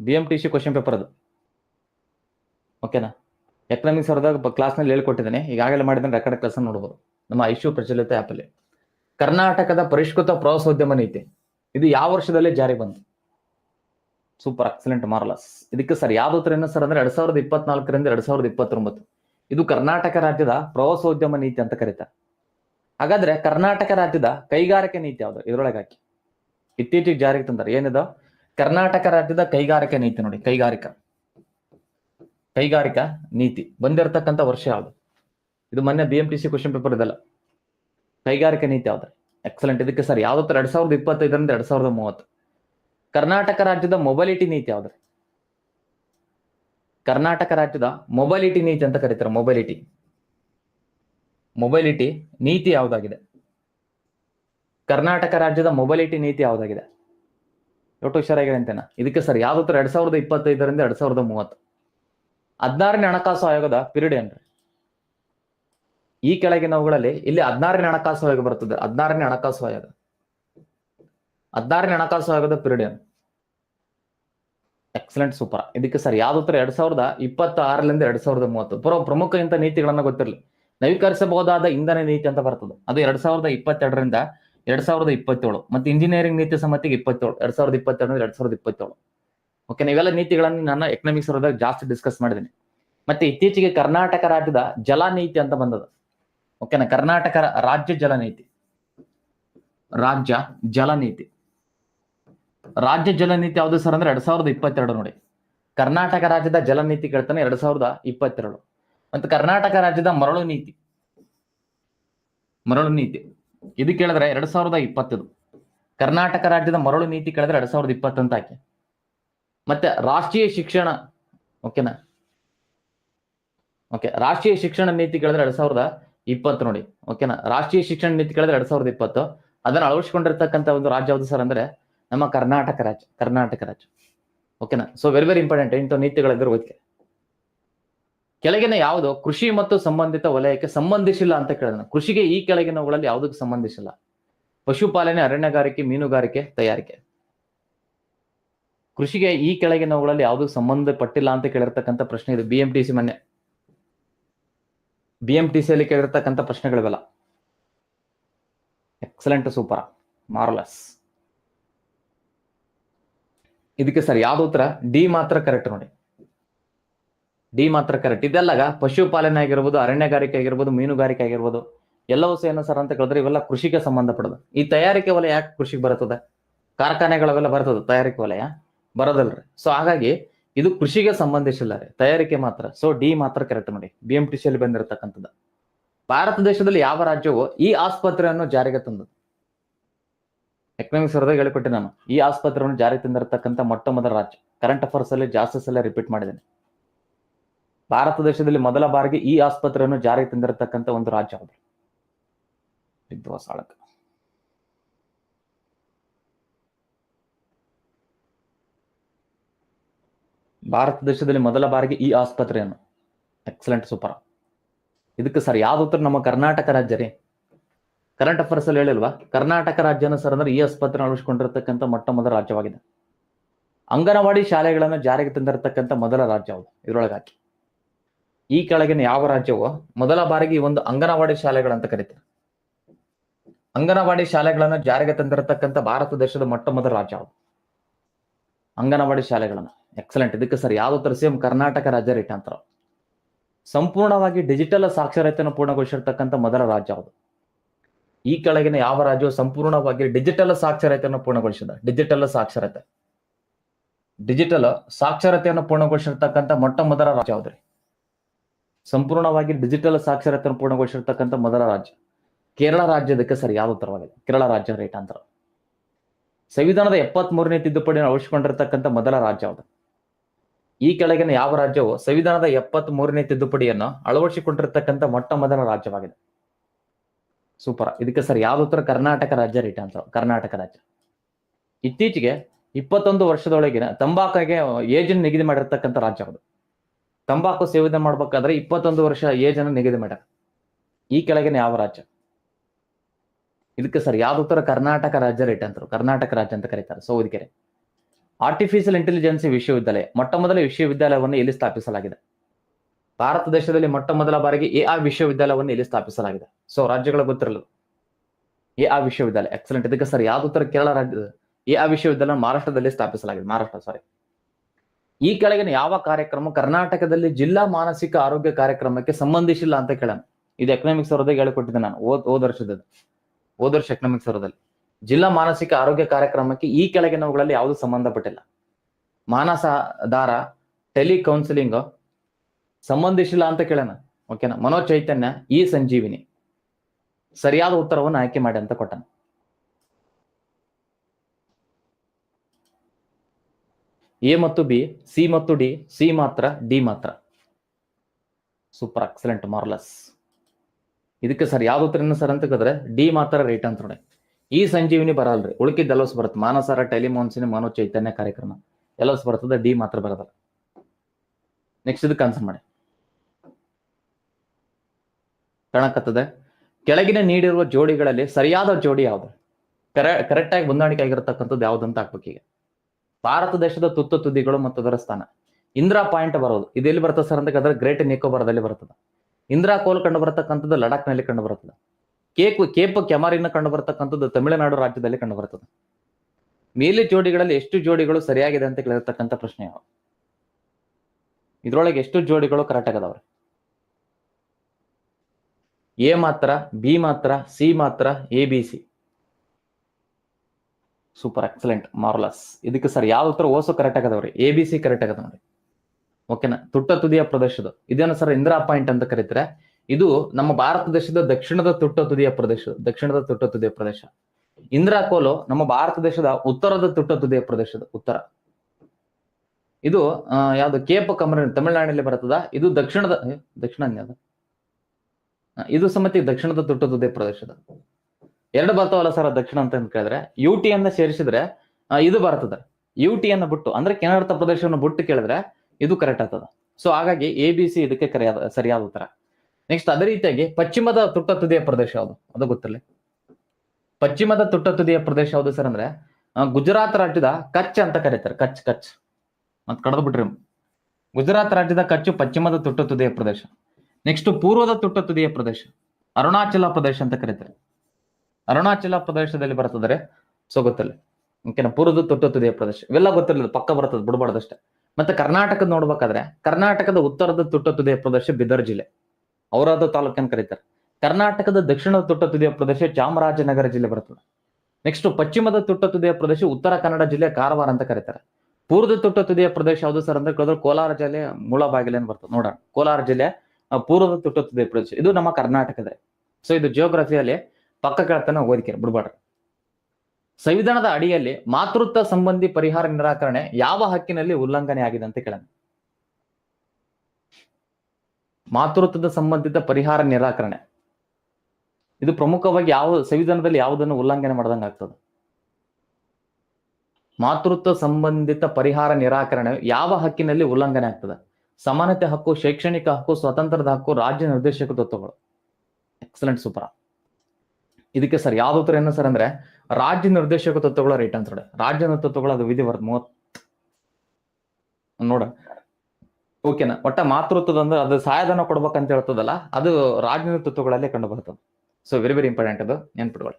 B M T C question paper ಅದು. ಓಕೆನಾ ಎಕನಾಮಿಕ್ಸ್ ಅವ್ರದಾಗ ಕ್ಲಾಸ್ನಲ್ಲಿ ಹೇಳ್ಕೊಟ್ಟಿದ್ದೇನೆ. ಈಗಾಗಲೇ ಮಾಡಿದ್ರೆ ರೆಕಾರ್ಡ್ ಕ್ಲಾಸ್ ನೋಡಬಹುದು ನಮ್ಮ ಐಶು ಪ್ರಚಲಿತ ಆ್ಯಪಲ್ಲಿ ಕರ್ನಾಟಕದ ಪರಿಷ್ಕೃತ ಪ್ರವಾಸೋದ್ಯಮ ನೀತಿ. ಇದು ಯಾವ ವರ್ಷದಲ್ಲಿ ಜಾರಿ ಬಂತು? ಸೂಪರ್ ಎಕ್ಸಲೆಂಟ್ ಮಾರ್ಲಸ್ ಇದಕ್ಕೆ ಸರ್ ಯಾವ್ದು ಉತ್ತರ ಏನು ಸರ್ ಅಂದ್ರೆ, ಎರಡ್ ಸಾವಿರದ ಇಪ್ಪತ್ನಾಲ್ಕರಿಂದ ಎರಡ್ ಸಾವಿರದ ಇಪ್ಪತ್ತೊಂಬತ್ತು. ಇದು ಕರ್ನಾಟಕ ರಾಜ್ಯದ ಪ್ರವಾಸೋದ್ಯಮ ನೀತಿ ಅಂತ ಕರೀತಾರೆ. ಹಾಗಾದ್ರೆ ಕರ್ನಾಟಕ ರಾಜ್ಯದ ಕೈಗಾರಿಕೆ ನೀತಿ ಯಾವುದು? ಇದರೊಳಗಾಕಿ ಇತ್ತೀಚೆಗೆ ಜಾರಿಗೆ ತಂದಾರೆ. ಏನಿದ? ಕರ್ನಾಟಕ ರಾಜ್ಯದ ಕೈಗಾರಿಕಾ ನೀತಿ ನೋಡಿ. ಕೈಗಾರಿಕಾ. ಕೈಗಾರಿಕಾ ನೀತಿ. ಬಂದಿರತಕ್ಕಂತ ವರ್ಷ ಯಾವುದು? ಇದು ಮೊನ್ನೆ B M T C question paper ಇದೆಲ್ಲ. ಕೈಗಾರಿಕಾ ನೀತಿ ಯಾವ್ದು? ಎಕ್ಸಲೆಂಟ್ ಇದಕ್ಕೆ ಸರ್. ಯಾವ್ದು ಎರಡ್ ಸಾವಿರದ ಇಪ್ಪತ್ತೈದರಿಂದ ಎರಡ್ ಸಾವಿರದ ಮೂವತ್ತು. ಕರ್ನಾಟಕ ರಾಜ್ಯದ ಮೊಬಿಲಿಟಿ ನೀತಿ ಯಾವ್ದು? ಕರ್ನಾಟಕ ರಾಜ್ಯದ ಮೊಬಿಲಿಟಿ ನೀತಿ ಅಂತ ಕರೀತಾರೆ. ಮೊಬಿಲಿಟಿ ಮೊಬಿಲಿಟಿ ನೀತಿ ಯಾವ್ದಾಗಿದೆ? ಕರ್ನಾಟಕ ರಾಜ್ಯದ ಮೊಬಿಲಿಟಿ ನೀತಿ ಯಾವುದಾಗಿದೆ? ಒಟ್ಟು ಹುಷಾರಾಗಿದೆ ಅಂತೇನ. ಇದಕ್ಕೆ ಸರ್. ಯಾವ್ದು ಎರಡ್ ಸಾವಿರದ ಇಪ್ಪತ್ತೈದರಿಂದ ಎರಡ್ ಸಾವಿರದ ಮೂವತ್ತು. ಹದಿನಾರನೇ ಹಣಕಾಸು ಆಯೋಗದ ಪಿರಿಯಡ್ ಏನ್ರಿ? ಈ ಕೆಳಗಿನವುಗಳಲ್ಲಿ ಇಲ್ಲಿ ಹದಿನಾರನೇ ಹಣಕಾಸು ಆಯೋಗ ಬರ್ತದೆ. ಹದಿನಾರನೇ ಹಣಕಾಸು ಆಯೋಗ. ಹದಿನಾರನೇ ಹಣಕಾಸು ಆಯೋಗದ ಪಿರಿಯಡ್ ಏನು? ಎಕ್ಸಲೆಂಟ್ ಸೂಪರ್ ಇದಕ್ಕೆ ಸರ್. ಯಾವ್ದು ಎರಡ್ ಸಾವಿರದ ಇಪ್ಪತ್ತ ಆರರಿಂದ ಎರಡ್ ಸಾವಿರದ ಮೂವತ್ತು. ಪೂರ್ವ ಪ್ರಮುಖ ಇಂಥ ನೀತಿಗಳನ್ನ ಗೊತ್ತಿರಲಿ. ನವೀಕರಿಸಬಹುದಾದ ಇಂಧನ ನೀತಿ ಅಂತ ಬರ್ತದೆ. ಅದು ಎರಡ್ ಸಾವಿರದ ಇಪ್ಪತ್ತೆರಡರಿಂದ ಎರಡ್ ಸಾವಿರದ ಇಪ್ಪತ್ತೇಳು ಮತ್ತೆ ಇಂಜಿನಿಯರಿಂಗ್ ನೀತಿ ಸಮಿತಿಗೆ ಇಪ್ಪತ್ತೇಳು, ಎರಡ್ ಸಾವಿರದ ಇಪ್ಪತ್ತೇಳು ಎರಡ್ ಸಾವಿರದ ಇಪ್ಪತ್ತೇಳು. ಓಕೆ ನೀವೆಲ್ಲ ನೀತಿಗಳನ್ನು ನಾನು ಎಕನಾಮಿಕ್ಸ್ ಅವರದಾಗ ಜಾಸ್ತಿ ಡಿಸ್ಕಸ್ ಮಾಡಿದ್ದೀನಿ ಮತ್ತೆ ಇತ್ತೀಚೆಗೆ ಕರ್ನಾಟಕ ರಾಜ್ಯದ ಜಲ ನೀತಿ ಅಂತ ಬಂದದ. ಓಕೆನಾ ಕರ್ನಾಟಕ ರಾಜ್ಯ ಜಲ ನೀತಿ. ರಾಜ್ಯ ಜಲ ನೀತಿ. ರಾಜ್ಯ ಜಲ ನೀತಿ ಯಾವುದು ಸರ್ ಅಂದ್ರೆ ಎರಡ್ ಸಾವಿರದ ಇಪ್ಪತ್ತೆರಡು ನೋಡಿ. ಕರ್ನಾಟಕ ರಾಜ್ಯದ ಜಲ ನೀತಿ ಕೇಳ್ತಾನೆ ಎರಡ್ ಸಾವಿರದ ಇಪ್ಪತ್ತೆರಡು. ಮತ್ತೆ ಕರ್ನಾಟಕ ರಾಜ್ಯದ ಮರಳು ನೀತಿ. ಮರಳು ನೀತಿ. ಇದು ಕೇಳಿದ್ರೆ ಎರಡ್ ಸಾವಿರದ ಇಪ್ಪತ್ತದು. ಕರ್ನಾಟಕ ರಾಜ್ಯದ ಮರಳು ನೀತಿ ಕೇಳಿದ್ರೆ ಎರಡ್ ಸಾವಿರದ ಇಪ್ಪತ್ತಂತ ಹಾಕಿ ಮತ್ತೆ ರಾಷ್ಟ್ರೀಯ ಶಿಕ್ಷಣ ಓಕೆನಾ ಓಕೆ ರಾಷ್ಟ್ರೀಯ ಶಿಕ್ಷಣ ನೀತಿ ಕೇಳಿದ್ರೆ ಎರಡ್ ಸಾವಿರದ ಇಪ್ಪತ್ತು ನೋಡಿ ಓಕೆನಾ ರಾಷ್ಟ್ರೀಯ ಶಿಕ್ಷಣ ನೀತಿ ಕೇಳಿದ್ರೆ ಎರಡ್ ಸಾವಿರದ ಇಪ್ಪತ್ತು. ಅದನ್ನ ಅಳವಡಿಸಿಕೊಂಡಿರ್ತಕ್ಕಂಥ ಒಂದು ರಾಜ್ಯ ಯಾವುದು ಸರ್ ಅಂದ್ರೆ ನಮ್ಮ ಕರ್ನಾಟಕ ರಾಜ್ಯ ಕರ್ನಾಟಕ ರಾಜ್ಯ. ಓಕೆನಾ ಸೊ ವೆರಿ ವೆರಿ ಇಂಪಾರ್ಟೆಂಟ್ ಇಂಥ ನೀತಿಗಳಿದ್ರೆ ಓಕೆ ಕೆಳಗಿನ ಯಾವುದು? ಕೃಷಿ ಮತ್ತು ಸಂಬಂಧಿತ ವಲಯಕ್ಕೆ ಸಂಬಂಧಿಸಿಲ್ಲ ಅಂತ ಕೇಳಿದ ಕೃಷಿಗೆ ಈ ಕೆಳಗಿನವುಗಳಲ್ಲಿ ಯಾವುದಕ್ಕೆ ಸಂಬಂಧಿಸಿಲ್ಲ. ಪಶುಪಾಲನೆ, ಅರಣ್ಯಗಾರಿಕೆ, ಮೀನುಗಾರಿಕೆ, ತಯಾರಿಕೆ. ಕೃಷಿಗೆ ಈ ಕೆಳಗಿನವುಗಳಲ್ಲಿ ಯಾವುದಕ್ಕೆ ಸಂಬಂಧಪಟ್ಟಿಲ್ಲ ಅಂತ ಕೇಳಿರ್ತಕ್ಕಂಥ ಪ್ರಶ್ನೆ ಇದು ಬಿ ಎಂ ಟಿ ಸಿ ಮೊನ್ನೆ. ಬಿ ಎಂ ಟಿ ಸಿಯಲ್ಲಿ ಕೇಳಿರ್ತಕ್ಕಂಥ ಪ್ರಶ್ನೆಗಳಿವೆಲ್ಲ. ಎಕ್ಸಲೆಂಟ್ ಸೂಪರ್ ಮಾರ್ಲಸ್ ಇದಕ್ಕೆ ಸರ್ ಯಾವ್ದು ಉತ್ತರ? ಡಿ ಮಾತ್ರ ಕರೆಕ್ಟ್ ನೋಡಿ. ಡಿ ಮಾತ್ರ ಕರೆಕ್ಟ್. ಇದೆಲ್ಲಾಗ ಪಶುಪಾಲನೆ ಆಗಿರ್ಬೋದು ಅರಣ್ಯಗಾರಿಕೆ ಆಗಿರ್ಬೋದು ಮೀನುಗಾರಿಕೆ ಆಗಿರ್ಬೋದು ಎಲ್ಲವೂ ಸೇನ ಸರ್ ಅಂತ ಕೇಳಿದ್ರೆ ಇವೆಲ್ಲ ಕೃಷಿಗೆ ಸಂಬಂಧಪಡೋದು. ಈ ತಯಾರಿಕೆ ವಲಯ ಯಾಕೆ ಕೃಷಿಗೆ ಬರ್ತದೆ ಕಾರ್ಖಾನೆಗಳವೆಲ್ಲ ಬರ್ತದೆ ತಯಾರಿಕೆ ವಲಯ? ಬರೋದಲ್ರಿ. ಸೊ ಹಾಗಾಗಿ ಇದು ಕೃಷಿಗೆ ಸಂಬಂಧಿಸಿಲ್ಲ ರೀ. ತಯಾರಿಕೆ ಮಾತ್ರ. ಸೊ ಡಿ ಮಾತ್ರ ಕರೆಕ್ಟ್ ನೋಡಿ ಬಿ ಎಂ ಟಿ ಸಿಯಲ್ಲಿ ಬಂದಿರತಕ್ಕಂಥದ್ದು. ಭಾರತ ದೇಶದಲ್ಲಿ ಯಾವ ರಾಜ್ಯವು ಈ ಆಸ್ಪತ್ರೆಯನ್ನು ಜಾರಿಗೆ ತಂದದ್ದು. ಎಕನಾಮಿಕ್ಸ್ ಹೊರದಾಗ ಹೇಳಿಕೊಟ್ಟೆ ನಾನು. ಈ ಆಸ್ಪತ್ರೆಯನ್ನು ಜಾರಿಗೆ ತಂದಿರತಕ್ಕಂಥ ಮೊಟ್ಟ ಮೊದಲ ರಾಜ್ಯ. ಕರೆಂಟ್ ಅಫೇರ್ಸ್ ಅಲ್ಲಿ ಜಾಸ್ತಿ ಸಲ ರಿಪೀಟ್ ಮಾಡಿದ್ದೇನೆ. ಭಾರತ ದೇಶದಲ್ಲಿ ಮೊದಲ ಬಾರಿಗೆ ಈ ಆಸ್ಪತ್ರೆಯನ್ನು ಜಾರಿಗೆ ತಂದಿರತಕ್ಕಂತ ಒಂದು ರಾಜ್ಯ ಅದು. ವಿದ್ವಾಸ್ ಆಳಕ ಭಾರತ ದೇಶದಲ್ಲಿ ಮೊದಲ ಬಾರಿಗೆ ಈ ಆಸ್ಪತ್ರೆಯನ್ನು. ಎಕ್ಸಲೆಂಟ್ ಸೂಪರ್ ಇದಕ್ಕೆ ಸರ್ ಯಾವ್ದು ಉತ್ತರ? ನಮ್ಮ ಕರ್ನಾಟಕ ರಾಜ್ಯ ಕರೆಂಟ್ ಅಫೇರ್ಸ್ ಅಲ್ಲಿ ಹೇಳಿಲ್ವಾ? ಕರ್ನಾಟಕ ರಾಜ್ಯನ ಸರ್ ಅಂದ್ರೆ ಈ ಆಸ್ಪತ್ರೆ ಅಳವಡಿಸಿಕೊಂಡಿರ್ತಕ್ಕಂಥ ಮೊಟ್ಟ ಮೊದಲ ರಾಜ್ಯವಾಗಿದೆ. ಅಂಗನವಾಡಿ ಶಾಲೆಗಳನ್ನು ಜಾರಿಗೆ ತಂದಿರತಕ್ಕಂಥ ಮೊದಲ ರಾಜ್ಯ ಯಾವುದು ಇದರೊಳಗಾಗಿ ಈ ಕೆಳಗಿನ ಯಾವ ರಾಜ್ಯವು ಮೊದಲ ಬಾರಿಗೆ ಒಂದು ಅಂಗನವಾಡಿ ಶಾಲೆಗಳಂತ ಕರೀತಾರೆ. ಅಂಗನವಾಡಿ ಶಾಲೆಗಳನ್ನು ಜಾರಿಗೆ ತಂದಿರತಕ್ಕಂಥ ಭಾರತ ದೇಶದ ಮೊಟ್ಟ ಮೊದಲ ರಾಜ್ಯ ಅಂಗನವಾಡಿ ಶಾಲೆಗಳನ್ನು. ಎಕ್ಸಲೆಂಟ್ ಇದಕ್ಕೆ ಸರ್ ಯಾವ್ದು ಉತ್ತರ? ಸೇಮ್ ಕರ್ನಾಟಕ ರಾಜ್ಯ ರೇಟ್ ಸಂಪೂರ್ಣವಾಗಿ ಡಿಜಿಟಲ್ ಸಾಕ್ಷರತೆಯನ್ನು ಪೂರ್ಣಗೊಳಿಸಿರ್ತಕ್ಕಂಥ ಮೊದಲ ರಾಜ್ಯ ಯಾವುದು ಈ ಕೆಳಗಿನ ಯಾವ ರಾಜ್ಯವು ಸಂಪೂರ್ಣವಾಗಿ ಡಿಜಿಟಲ್ ಸಾಕ್ಷರತೆಯನ್ನು ಪೂರ್ಣಗೊಳಿಸಿದ. ಡಿಜಿಟಲ್ ಸಾಕ್ಷರತೆ. ಡಿಜಿಟಲ್ ಸಾಕ್ಷರತೆಯನ್ನು ಪೂರ್ಣಗೊಳಿಸಿರ್ತಕ್ಕಂಥ ಮೊಟ್ಟ ಮೊದಲ ರಾಜ್ಯ ಸಂಪೂರ್ಣವಾಗಿ ಡಿಜಿಟಲ್ ಸಾಕ್ಷರತೆಯನ್ನು ಪೂರ್ಣಗೊಳಿಸಿರ್ತಕ್ಕಂಥ ಮೊದಲ ರಾಜ್ಯ. ಕೇರಳ ರಾಜ್ಯದಕ್ಕೆ ಸರಿ ಯಾವ ಉತ್ತರವಾಗಿದೆ? ಕೇರಳ ರಾಜ್ಯ ರೇಟ್ ಅಂತರ ಸಂವಿಧಾನದ ಎಪ್ಪತ್ತ್ ಮೂರನೇ ತಿದ್ದುಪಡಿಯನ್ನು ಅಳವಡಿಸಿಕೊಂಡಿರ್ತಕ್ಕಂಥ ಮೊದಲ ರಾಜ್ಯ ಯಾವುದು? ಈ ಕೆಳಗಿನ ಯಾವ ರಾಜ್ಯವು ಸಂವಿಧಾನದ ಎಪ್ಪತ್ತ್ ಮೂರನೇ ತಿದ್ದುಪಡಿಯನ್ನು ಅಳವಡಿಸಿಕೊಂಡಿರ್ತಕ್ಕಂಥ ಮೊಟ್ಟ ಮೊದಲ ರಾಜ್ಯವಾಗಿದೆ? ಸೂಪರ್ ಇದಕ್ಕೆ ಸರ್ ಯಾವ ಉತ್ತರ? ಕರ್ನಾಟಕ ರಾಜ್ಯ ರೇಟ್ ಅಂತ. ಕರ್ನಾಟಕ ರಾಜ್ಯ. ಇತ್ತೀಚೆಗೆ ಇಪ್ಪತ್ತೊಂದು ವರ್ಷದೊಳಗಿನ ತಂಬಾಕಿಗೆ ಏಜ್ ನಿಗದಿ ಮಾಡಿರ್ತಕ್ಕಂಥ ರಾಜ್ಯ ಅದು ತಂಬಾಕು ಸೇವನೆ ಮಾಡ್ಬೇಕಾದ್ರೆ ಇಪ್ಪತ್ತೊಂದು ವರ್ಷ ಏಜ್ ಅನ್ನು ನಿಗದಿ ಮಾಡ್ಯಾರ ಈ ಕೆಳಗಿನ ಯಾವ ರಾಜ್ಯ? ಇದಕ್ಕೆ ಸರ್ ಯಾವ್ದು ಉತ್ತರ? ಕರ್ನಾಟಕ ರಾಜ್ಯ ರೇಟ್ ಅಂತಾರೆ. ಕರ್ನಾಟಕ ರಾಜ್ಯ ಅಂತ ಕರೀತಾರೆ ಸೌದಿಕೆರೆ ಆರ್ಟಿಫಿಷಿಯಲ್ ಇಂಟೆಲಿಜೆನ್ಸಿ ವಿಶ್ವವಿದ್ಯಾಲಯ ಮೊಟ್ಟ ಮೊದಲ ವಿಶ್ವವಿದ್ಯಾಲಯವನ್ನು ಎಲ್ಲಿ ಸ್ಥಾಪಿಸಲಾಗಿದೆ? ಭಾರತ ದೇಶದಲ್ಲಿ ಮೊಟ್ಟ ಮೊದಲ ಬಾರಿಗೆ ಎ ಆ ವಿಶ್ವವಿದ್ಯಾಲಯವನ್ನು ಎಲ್ಲಿ ಸ್ಥಾಪಿಸಲಾಗಿದೆ? ಸೊ ರಾಜ್ಯಗಳ ಗೊತ್ತಿರಲು ಎ ಆ ವಿಶ್ವವಿದ್ಯಾಲಯ ಎಕ್ಸಲೆಂಟ್ ಇದಕ್ಕೆ ಸರ್ ಯಾವ್ದು ಉತ್ತರ? ಕೇರಳ ರಾಜ್ಯದ ಎ ಆ ವಿಶ್ವವಿದ್ಯಾಲಯ ಮಹಾರಾಷ್ಟ್ರದಲ್ಲಿ ಸ್ಥಾಪಿಸಲಾಗಿದೆ. ಮಹಾರಾಷ್ಟ್ರ ಸಾರಿ ಈ ಕೆಳಗಿನ ಯಾವ ಕಾರ್ಯಕ್ರಮ ಕರ್ನಾಟಕದಲ್ಲಿ ಜಿಲ್ಲಾ ಮಾನಸಿಕ ಆರೋಗ್ಯ ಕಾರ್ಯಕ್ರಮಕ್ಕೆ ಸಂಬಂಧಿಸಿಲ್ಲ ಅಂತ ಕೇಳೋಣ. ಇದು ಎಕನಾಮಿಕ್ಸ್ ಅವರದಾಗ ಹೇಳಿಕೊಟ್ಟಿದ್ದೆ ನಾನು ಓದ್ ಹೋದ ವರ್ಷದ ಹೋದ ವರ್ಷ ಎಕನಾಮಿಕ್ಸ್ ಅವರದಲ್ಲಿ ಜಿಲ್ಲಾ ಮಾನಸಿಕ ಆರೋಗ್ಯ ಕಾರ್ಯಕ್ರಮಕ್ಕೆ ಈ ಕೆಳಗಿನವುಗಳಲ್ಲಿ ಯಾವುದು ಸಂಬಂಧಪಟ್ಟಿಲ್ಲ. ಮಾನಸಾಧಾರ ಟೆಲಿ ಕೌನ್ಸಿಲಿಂಗ್ ಸಂಬಂಧಿಸಿಲ್ಲ ಅಂತ ಕೇಳೋಣ. ಓಕೆನಾ? ಮನೋಚೈತನ್ಯ, ಈ ಸಂಜೀವಿನಿ. ಸರಿಯಾದ ಉತ್ತರವನ್ನು ಆಯ್ಕೆ ಮಾಡಿ ಅಂತ ಕೊಟ್ಟನು ಎ ಮತ್ತು ಬಿ ಸಿ ಮತ್ತು ಡಿ ಸಿ ಮಾತ್ರ ಡಿ ಮಾತ್ರ. ಸೂಪರ್ ಎಕ್ಸಲೆಂಟ್ ಮಾರ್ಲಸ್ ಇದಕ್ಕೆ ಸರ್ ಯಾವ್ದು ಉತ್ತರ ಸರ್ ಅಂತ ಕೇಳಿದ್ರೆ ಡಿ ಮಾತ್ರ ರೈಟ್ ಅಂತ ನೋಡಿ. ಈ ಸಂಜೀವಿನಿ ಬರಲ್ರಿ. ಉಳುಕಿದ್ದ ಎಲ್ಲಸ್ ಬರುತ್ತೆ. ಮಾನಸಾರ, ಟೆಲಿಮೋನ್ಸಿನ, ಮನೋ ಚೈತನ್ಯ ಕಾರ್ಯಕ್ರಮ. ಎಲ್ಲಸ್ ಬರ್ತದೆ ಡಿ ಮಾತ್ರ ಬರೋದಲ್ಲ ನೆಕ್ಸ್ಟ್ ಇದಕ್ಕೆ ಆನ್ಸರ್ ಮಾಡಿ. ಕಾಣಕತ್ತದೆ. ಕೆಳಗಿನ ನೀಡಿರುವ ಜೋಡಿಗಳಲ್ಲಿ ಸರಿಯಾದ ಜೋಡಿ ಯಾವುದು? ಕರೆ ಕರೆಕ್ಟಾಗಿ ಹೊಂದಾಣಿಕೆ ಆಗಿರತಕ್ಕಂಥದ್ದು ಯಾವ್ದಂತ ಅಂತ ಹಾಕ್ಬೇಕು ಈಗ. ಭಾರತ ದೇಶದ ತುತ್ತು ತುದಿಗಳು ಮತ್ತು ಅದರ ಸ್ಥಾನ. ಇಂದ್ರಾ ಪಾಯಿಂಟ್ ಬರೋದು. ಇದು ಎಲ್ಲಿ ಬರ್ತದೆ ಸರ್ ಅಂತ ಕೇಳಿದ್ರೆ ಗ್ರೇಟ್ ನಿಕೋಬಾರದಲ್ಲಿ ಬರ್ತದೆ. ಇಂದ್ರಾ ಕೋಲ್ ಕಂಡು ಬರತಕ್ಕಂಥದ್ದು ಲಡಾಖ್ನಲ್ಲಿ ಕಂಡು ಬರ್ತದೆ. ಕೇಪ್ ಕೇಪ್ ಕೆಮಾರಿನ ಕಂಡು ಬರತಕ್ಕಂಥದ್ದು ತಮಿಳುನಾಡು ರಾಜ್ಯದಲ್ಲಿ ಕಂಡು ಬರ್ತದೆ. ಮೇಲೆ ಜೋಡಿಗಳಲ್ಲಿ ಎಷ್ಟು ಜೋಡಿಗಳು ಸರಿಯಾಗಿದೆ ಅಂತ ಕೇಳಿರ್ತಕ್ಕಂಥ ಪ್ರಶ್ನೆ ಯಾವ ಇದ್ರೊಳಗೆ ಎಷ್ಟು ಜೋಡಿಗಳು ಕರೆಕ್ಟ್ ಆಗದವ್ರೆ? ಎ ಮಾತ್ರ ಬಿ ಮಾತ್ರ ಸಿ ಮಾತ್ರ A B C super excellent marvellous ಇದಕ್ಕೆ ಸರ್ ಯಾವ ಉತ್ತರ? ಓಸು ಕರೆಕ್ಟ್ ಆಗದವ್ರಿ. ಎ ಬಿ ಸಿ ಕರೆಕ್ಟ್ ಆಗದ ನೋಡಿ ಓಕೆನಾ ತುಟ್ಟ ತುದಿಯ ಪ್ರದೇಶದ ಇದೇನು ಸರ್ ಇಂದಿರಾ ಪಾಯಿಂಟ್ ಅಂತ ಕರೀತಾರೆ. ಇದು ನಮ್ಮ ಭಾರತ ದೇಶದ ದಕ್ಷಿಣದ ತುಟ್ಟ ತುದಿಯ ಪ್ರದೇಶ, ದಕ್ಷಿಣದ ತುಟ್ಟ ತುದಿಯ ಪ್ರದೇಶ. ಇಂದಿರಾ ಕೋಲು ನಮ್ಮ ಭಾರತ ದೇಶದ ಉತ್ತರದ ತುಟ್ಟ ತುದಿಯ ಪ್ರದೇಶದ ಉತ್ತರ. ಇದು ಯಾವ್ದು ಕೇಪ ಕಮರ ತಮಿಳುನಾಡಿನಲ್ಲಿ ಬರ್ತದ. ಇದು ದಕ್ಷಿಣದ ದಕ್ಷಿಣ ಇದು ಸಮೇತ ದಕ್ಷಿಣದ ತುಟ್ಟ ತುದಿಯ ಪ್ರದೇಶದ ಎರಡು ಬರ್ತಾವಲ್ಲ ಸರ್ ದಕ್ಷಿಣ ಅಂತ ಕೇಳಿದ್ರೆ ಯು ಟಿ ಅನ್ನ ಸೇರಿಸಿದ್ರೆ ಇದು ಬರ್ತದೆ. ಯು ಟಿ ಅನ್ನ ಬಿಟ್ಟು, ಅಂದ್ರೆ ಕೆನಡತ ಪ್ರದೇಶವನ್ನು ಬಿಟ್ಟು ಕೇಳಿದ್ರೆ ಇದು ಕರೆಕ್ಟ್ ಆಗ್ತದೆ. ಸೊ ಹಾಗಾಗಿ ಎ ಬಿ ಸಿ ಇದಕ್ಕೆ ಕರೆಯಾದ ಸರಿಯಾದ ಉತ್ತರ. ನೆಕ್ಸ್ಟ್ ಅದೇ ರೀತಿಯಾಗಿ ಪಶ್ಚಿಮದ ತುಟ್ಟ ತುದಿಯ ಪ್ರದೇಶ ಯಾವುದು? ಅದು ಗೊತ್ತಿರಲಿ ಪಶ್ಚಿಮದ ತುಟ್ಟ ತುದಿಯ ಪ್ರದೇಶ ಯಾವುದು ಸರ್ ಅಂದ್ರೆ ಗುಜರಾತ್ ರಾಜ್ಯದ ಕಚ್ ಅಂತ ಕರೀತಾರೆ. ಕಚ್ ಕಚ್. ಮತ್ತೆ ಕಡದ್ ಬಿಟ್ರಿ. ಗುಜರಾತ್ ರಾಜ್ಯದ ಕಚ್ಚು ಪಶ್ಚಿಮದ ತುಟ್ಟ ತುದಿಯ ಪ್ರದೇಶ. ನೆಕ್ಸ್ಟ್ ಪೂರ್ವದ ತುಟ್ಟ ತುದಿಯ ಪ್ರದೇಶ. ಅರುಣಾಚಲ ಪ್ರದೇಶ ಅಂತ ಕರೀತಾರೆ. ಅರುಣಾಚಲ ಪ್ರದೇಶದಲ್ಲಿ ಬರ್ತದ್ರೆ ಸೊ ಗೊತ್ತಲ್ಲ. ಓಕೆನಾ ಪೂರ್ವದ ತೊಟ್ಟು, ತುದಿಯ ಪ್ರದೇಶ. ಇವೆಲ್ಲ ಗೊತ್ತಿರಲಿಲ್ಲ, ಪಕ್ಕ ಬರ್ತದೆ, ಬಿಡಬಾರ್ದಷ್ಟೇ. ಮತ್ತೆ ಕರ್ನಾಟಕದ ನೋಡ್ಬೇಕಾದ್ರೆ, ಕರ್ನಾಟಕದ ಉತ್ತರದ ತುಟ್ಟ, ತುದಿಯ ಪ್ರದೇಶ ಬಿದರ್ ಜಿಲ್ಲೆ. ಔರಾದ ತಾಲೂಕನ್ನು ಕರೀತಾರೆ? ಕರ್ನಾಟಕದ ದಕ್ಷಿಣದ ತುಟ್ಟ, ತುದಿಯ ಪ್ರದೇಶ ಚಾಮರಾಜನಗರ ಜಿಲ್ಲೆ ಬರ್ತದೆ. ನೆಕ್ಸ್ಟ್ ಪಶ್ಚಿಮದ ತುಟ್ಟ, ತುದಿಯ ಪ್ರದೇಶ ಉತ್ತರ ಕನ್ನಡ ಜಿಲ್ಲೆ ಕಾರವಾರ ಅಂತ ಕರೀತಾರೆ. ಪೂರ್ವದ ತುಟ್ಟ, ತುದಿಯ ಪ್ರದೇಶ ಯಾವುದು ಸರ್ ಅಂದ್ರೆ ಕೇಳಿದ್ರೆ ಕೋಲಾರ ಜಿಲ್ಲೆ ಮುಳಬಾಗಿಲು ಅಂತ ಬರ್ತದೆ, ನೋಡೋಣ. ಕೋಲಾರ ಜಿಲ್ಲೆ ಪೂರ್ವದ ತುಟ್ಟ, ತುದಿಯ ಪ್ರದೇಶ. ಇದು ನಮ್ಮ ಕರ್ನಾಟಕದ. ಸೊ ಇದು ಜಿಯೋಗ್ರಫಿಯಲ್ಲಿ ಪಕ್ಕ ಕೇಳ್ತಾನೆ ಓದಿಕೆ ಬಿಡ್ಬಾರ್ದು. ಸಂವಿಧಾನದ ಅಡಿಯಲ್ಲಿ ಮಾತೃತ್ವ ಸಂಬಂಧಿ ಪರಿಹಾರ ನಿರಾಕರಣೆ ಯಾವ ಹಕ್ಕಿನಲ್ಲಿ ಉಲ್ಲಂಘನೆ ಆಗಿದೆ ಅಂತ ಕೇಳೋಣ. ಮಾತೃತ್ವದ ಸಂಬಂಧಿತ ಪರಿಹಾರ ನಿರಾಕರಣೆ. ಇದು ಪ್ರಮುಖವಾಗಿ ಯಾವ ಸಂವಿಧಾನದಲ್ಲಿ ಯಾವುದನ್ನು ಉಲ್ಲಂಘನೆ ಮಾಡ್ದಂಗೆ ಆಗ್ತದೆ. ಮಾತೃತ್ವ ಸಂಬಂಧಿತ ಪರಿಹಾರ ನಿರಾಕರಣೆ ಯಾವ ಹಕ್ಕಿನಲ್ಲಿ ಉಲ್ಲಂಘನೆ ಆಗ್ತದೆ. ಸಮಾನತೆ ಹಕ್ಕು, ಶೈಕ್ಷಣಿಕ ಹಕ್ಕು ಸ್ವತಂತ್ರದ ಹಕ್ಕು, ರಾಜ್ಯ ನಿರ್ದೇಶಕ ತತ್ವಗಳು ಎಕ್ಸಲೆಂಟ್ ಸೂಪರ್ ಇದಕ್ಕೆ ಸರ್ ಯಾವ ಉತ್ತರ ಏನು ಸರ್ ಅಂದ್ರೆ ರಾಜ್ಯ ನಿರ್ದೇಶಕ ತತ್ವಗಳ ರೈಟ್ ಆನ್ಸರ್ ರಾಜ್ಯ ತತ್ವಗಳ ಅದು ವಿಧಿ ಬರ್ತ ಮೂವತ್ ನೋಡ. ಓಕೆನಾ ಒಟ್ಟ ಮಾತೃತ್ವದ ಅಂದ್ರೆ ಅದು ಸಹಾಯಧನ ಕೊಡ್ಬೇಕಂತ ಹೇಳ್ತದಲ್ಲ, ಅದು ರಾಜ್ಯ ತತ್ವಗಳಲ್ಲಿ ಕಂಡು ಬರ್ತದೆ ಸೊ ವೆರಿ ವೆರಿ ಇಂಪಾರ್ಟೆಂಟ್ ಅದು. ನೆನ್ಪಿಟ್ಕೊಳ್ಳಿ.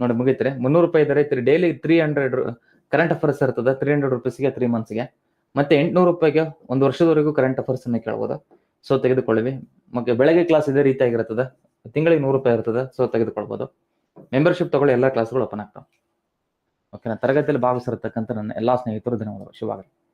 ನೋಡಿ, ಮುಗಿತ್ರಿ. ಮುನ್ನೂರು ರೂಪಾಯಿ ಇದೆ ಐತ್ರಿ daily three hundred current affairs ಇರ್ತದೆ. ತ್ರೀ ಹಂಡ್ರೆಡ್ ರುಪೀಸ್ಗೆ ತ್ರೀ ಮಂತ್ಸ್ಗೆ ಮತ್ತೆ ಎಂಟ್ನೂರು ರೂಪಾಯಿಗೆ ಒಂದು ವರ್ಷದವರೆಗೂ ಕರೆಂಟ್ ಅಫೇರ್ಸ್ ಅನ್ನ ಕೇಳ್ಬೋದು. ಸೊ ತೆಗೆದುಕೊಳ್ಳಿ ಮತ್ತೆ ಬೆಳಗ್ಗೆ ಕ್ಲಾಸ್ ಇದೇ ರೀತಿಯಾಗಿರ್ತದೆ. ತಿಂಗಳಿಗೆ ನೂರು ರೂಪಾಯಿ ಇರ್ತದೆ ಸೊ ತೆಗೆದುಕೊಳ್ಬೋದು. ಮೆಂಬರ್ಶಿಪ್ ತಗೊಳ್ಳಿ, ಎಲ್ಲ ಕ್ಲಾಸ್ಗಳು ಓಪನ್ ಆಗ್ತಾವೆ. ಓಕೆನಾ ತರಗತಿಯಲ್ಲಿ ಭಾಗವಹಿಸಿರ್ತಕ್ಕಂಥ ನನ್ನ ಎಲ್ಲಾ ಸ್ನೇಹಿತರು, ಧನ್ಯವಾದಗಳು. ಶುಭಾಗಲಿ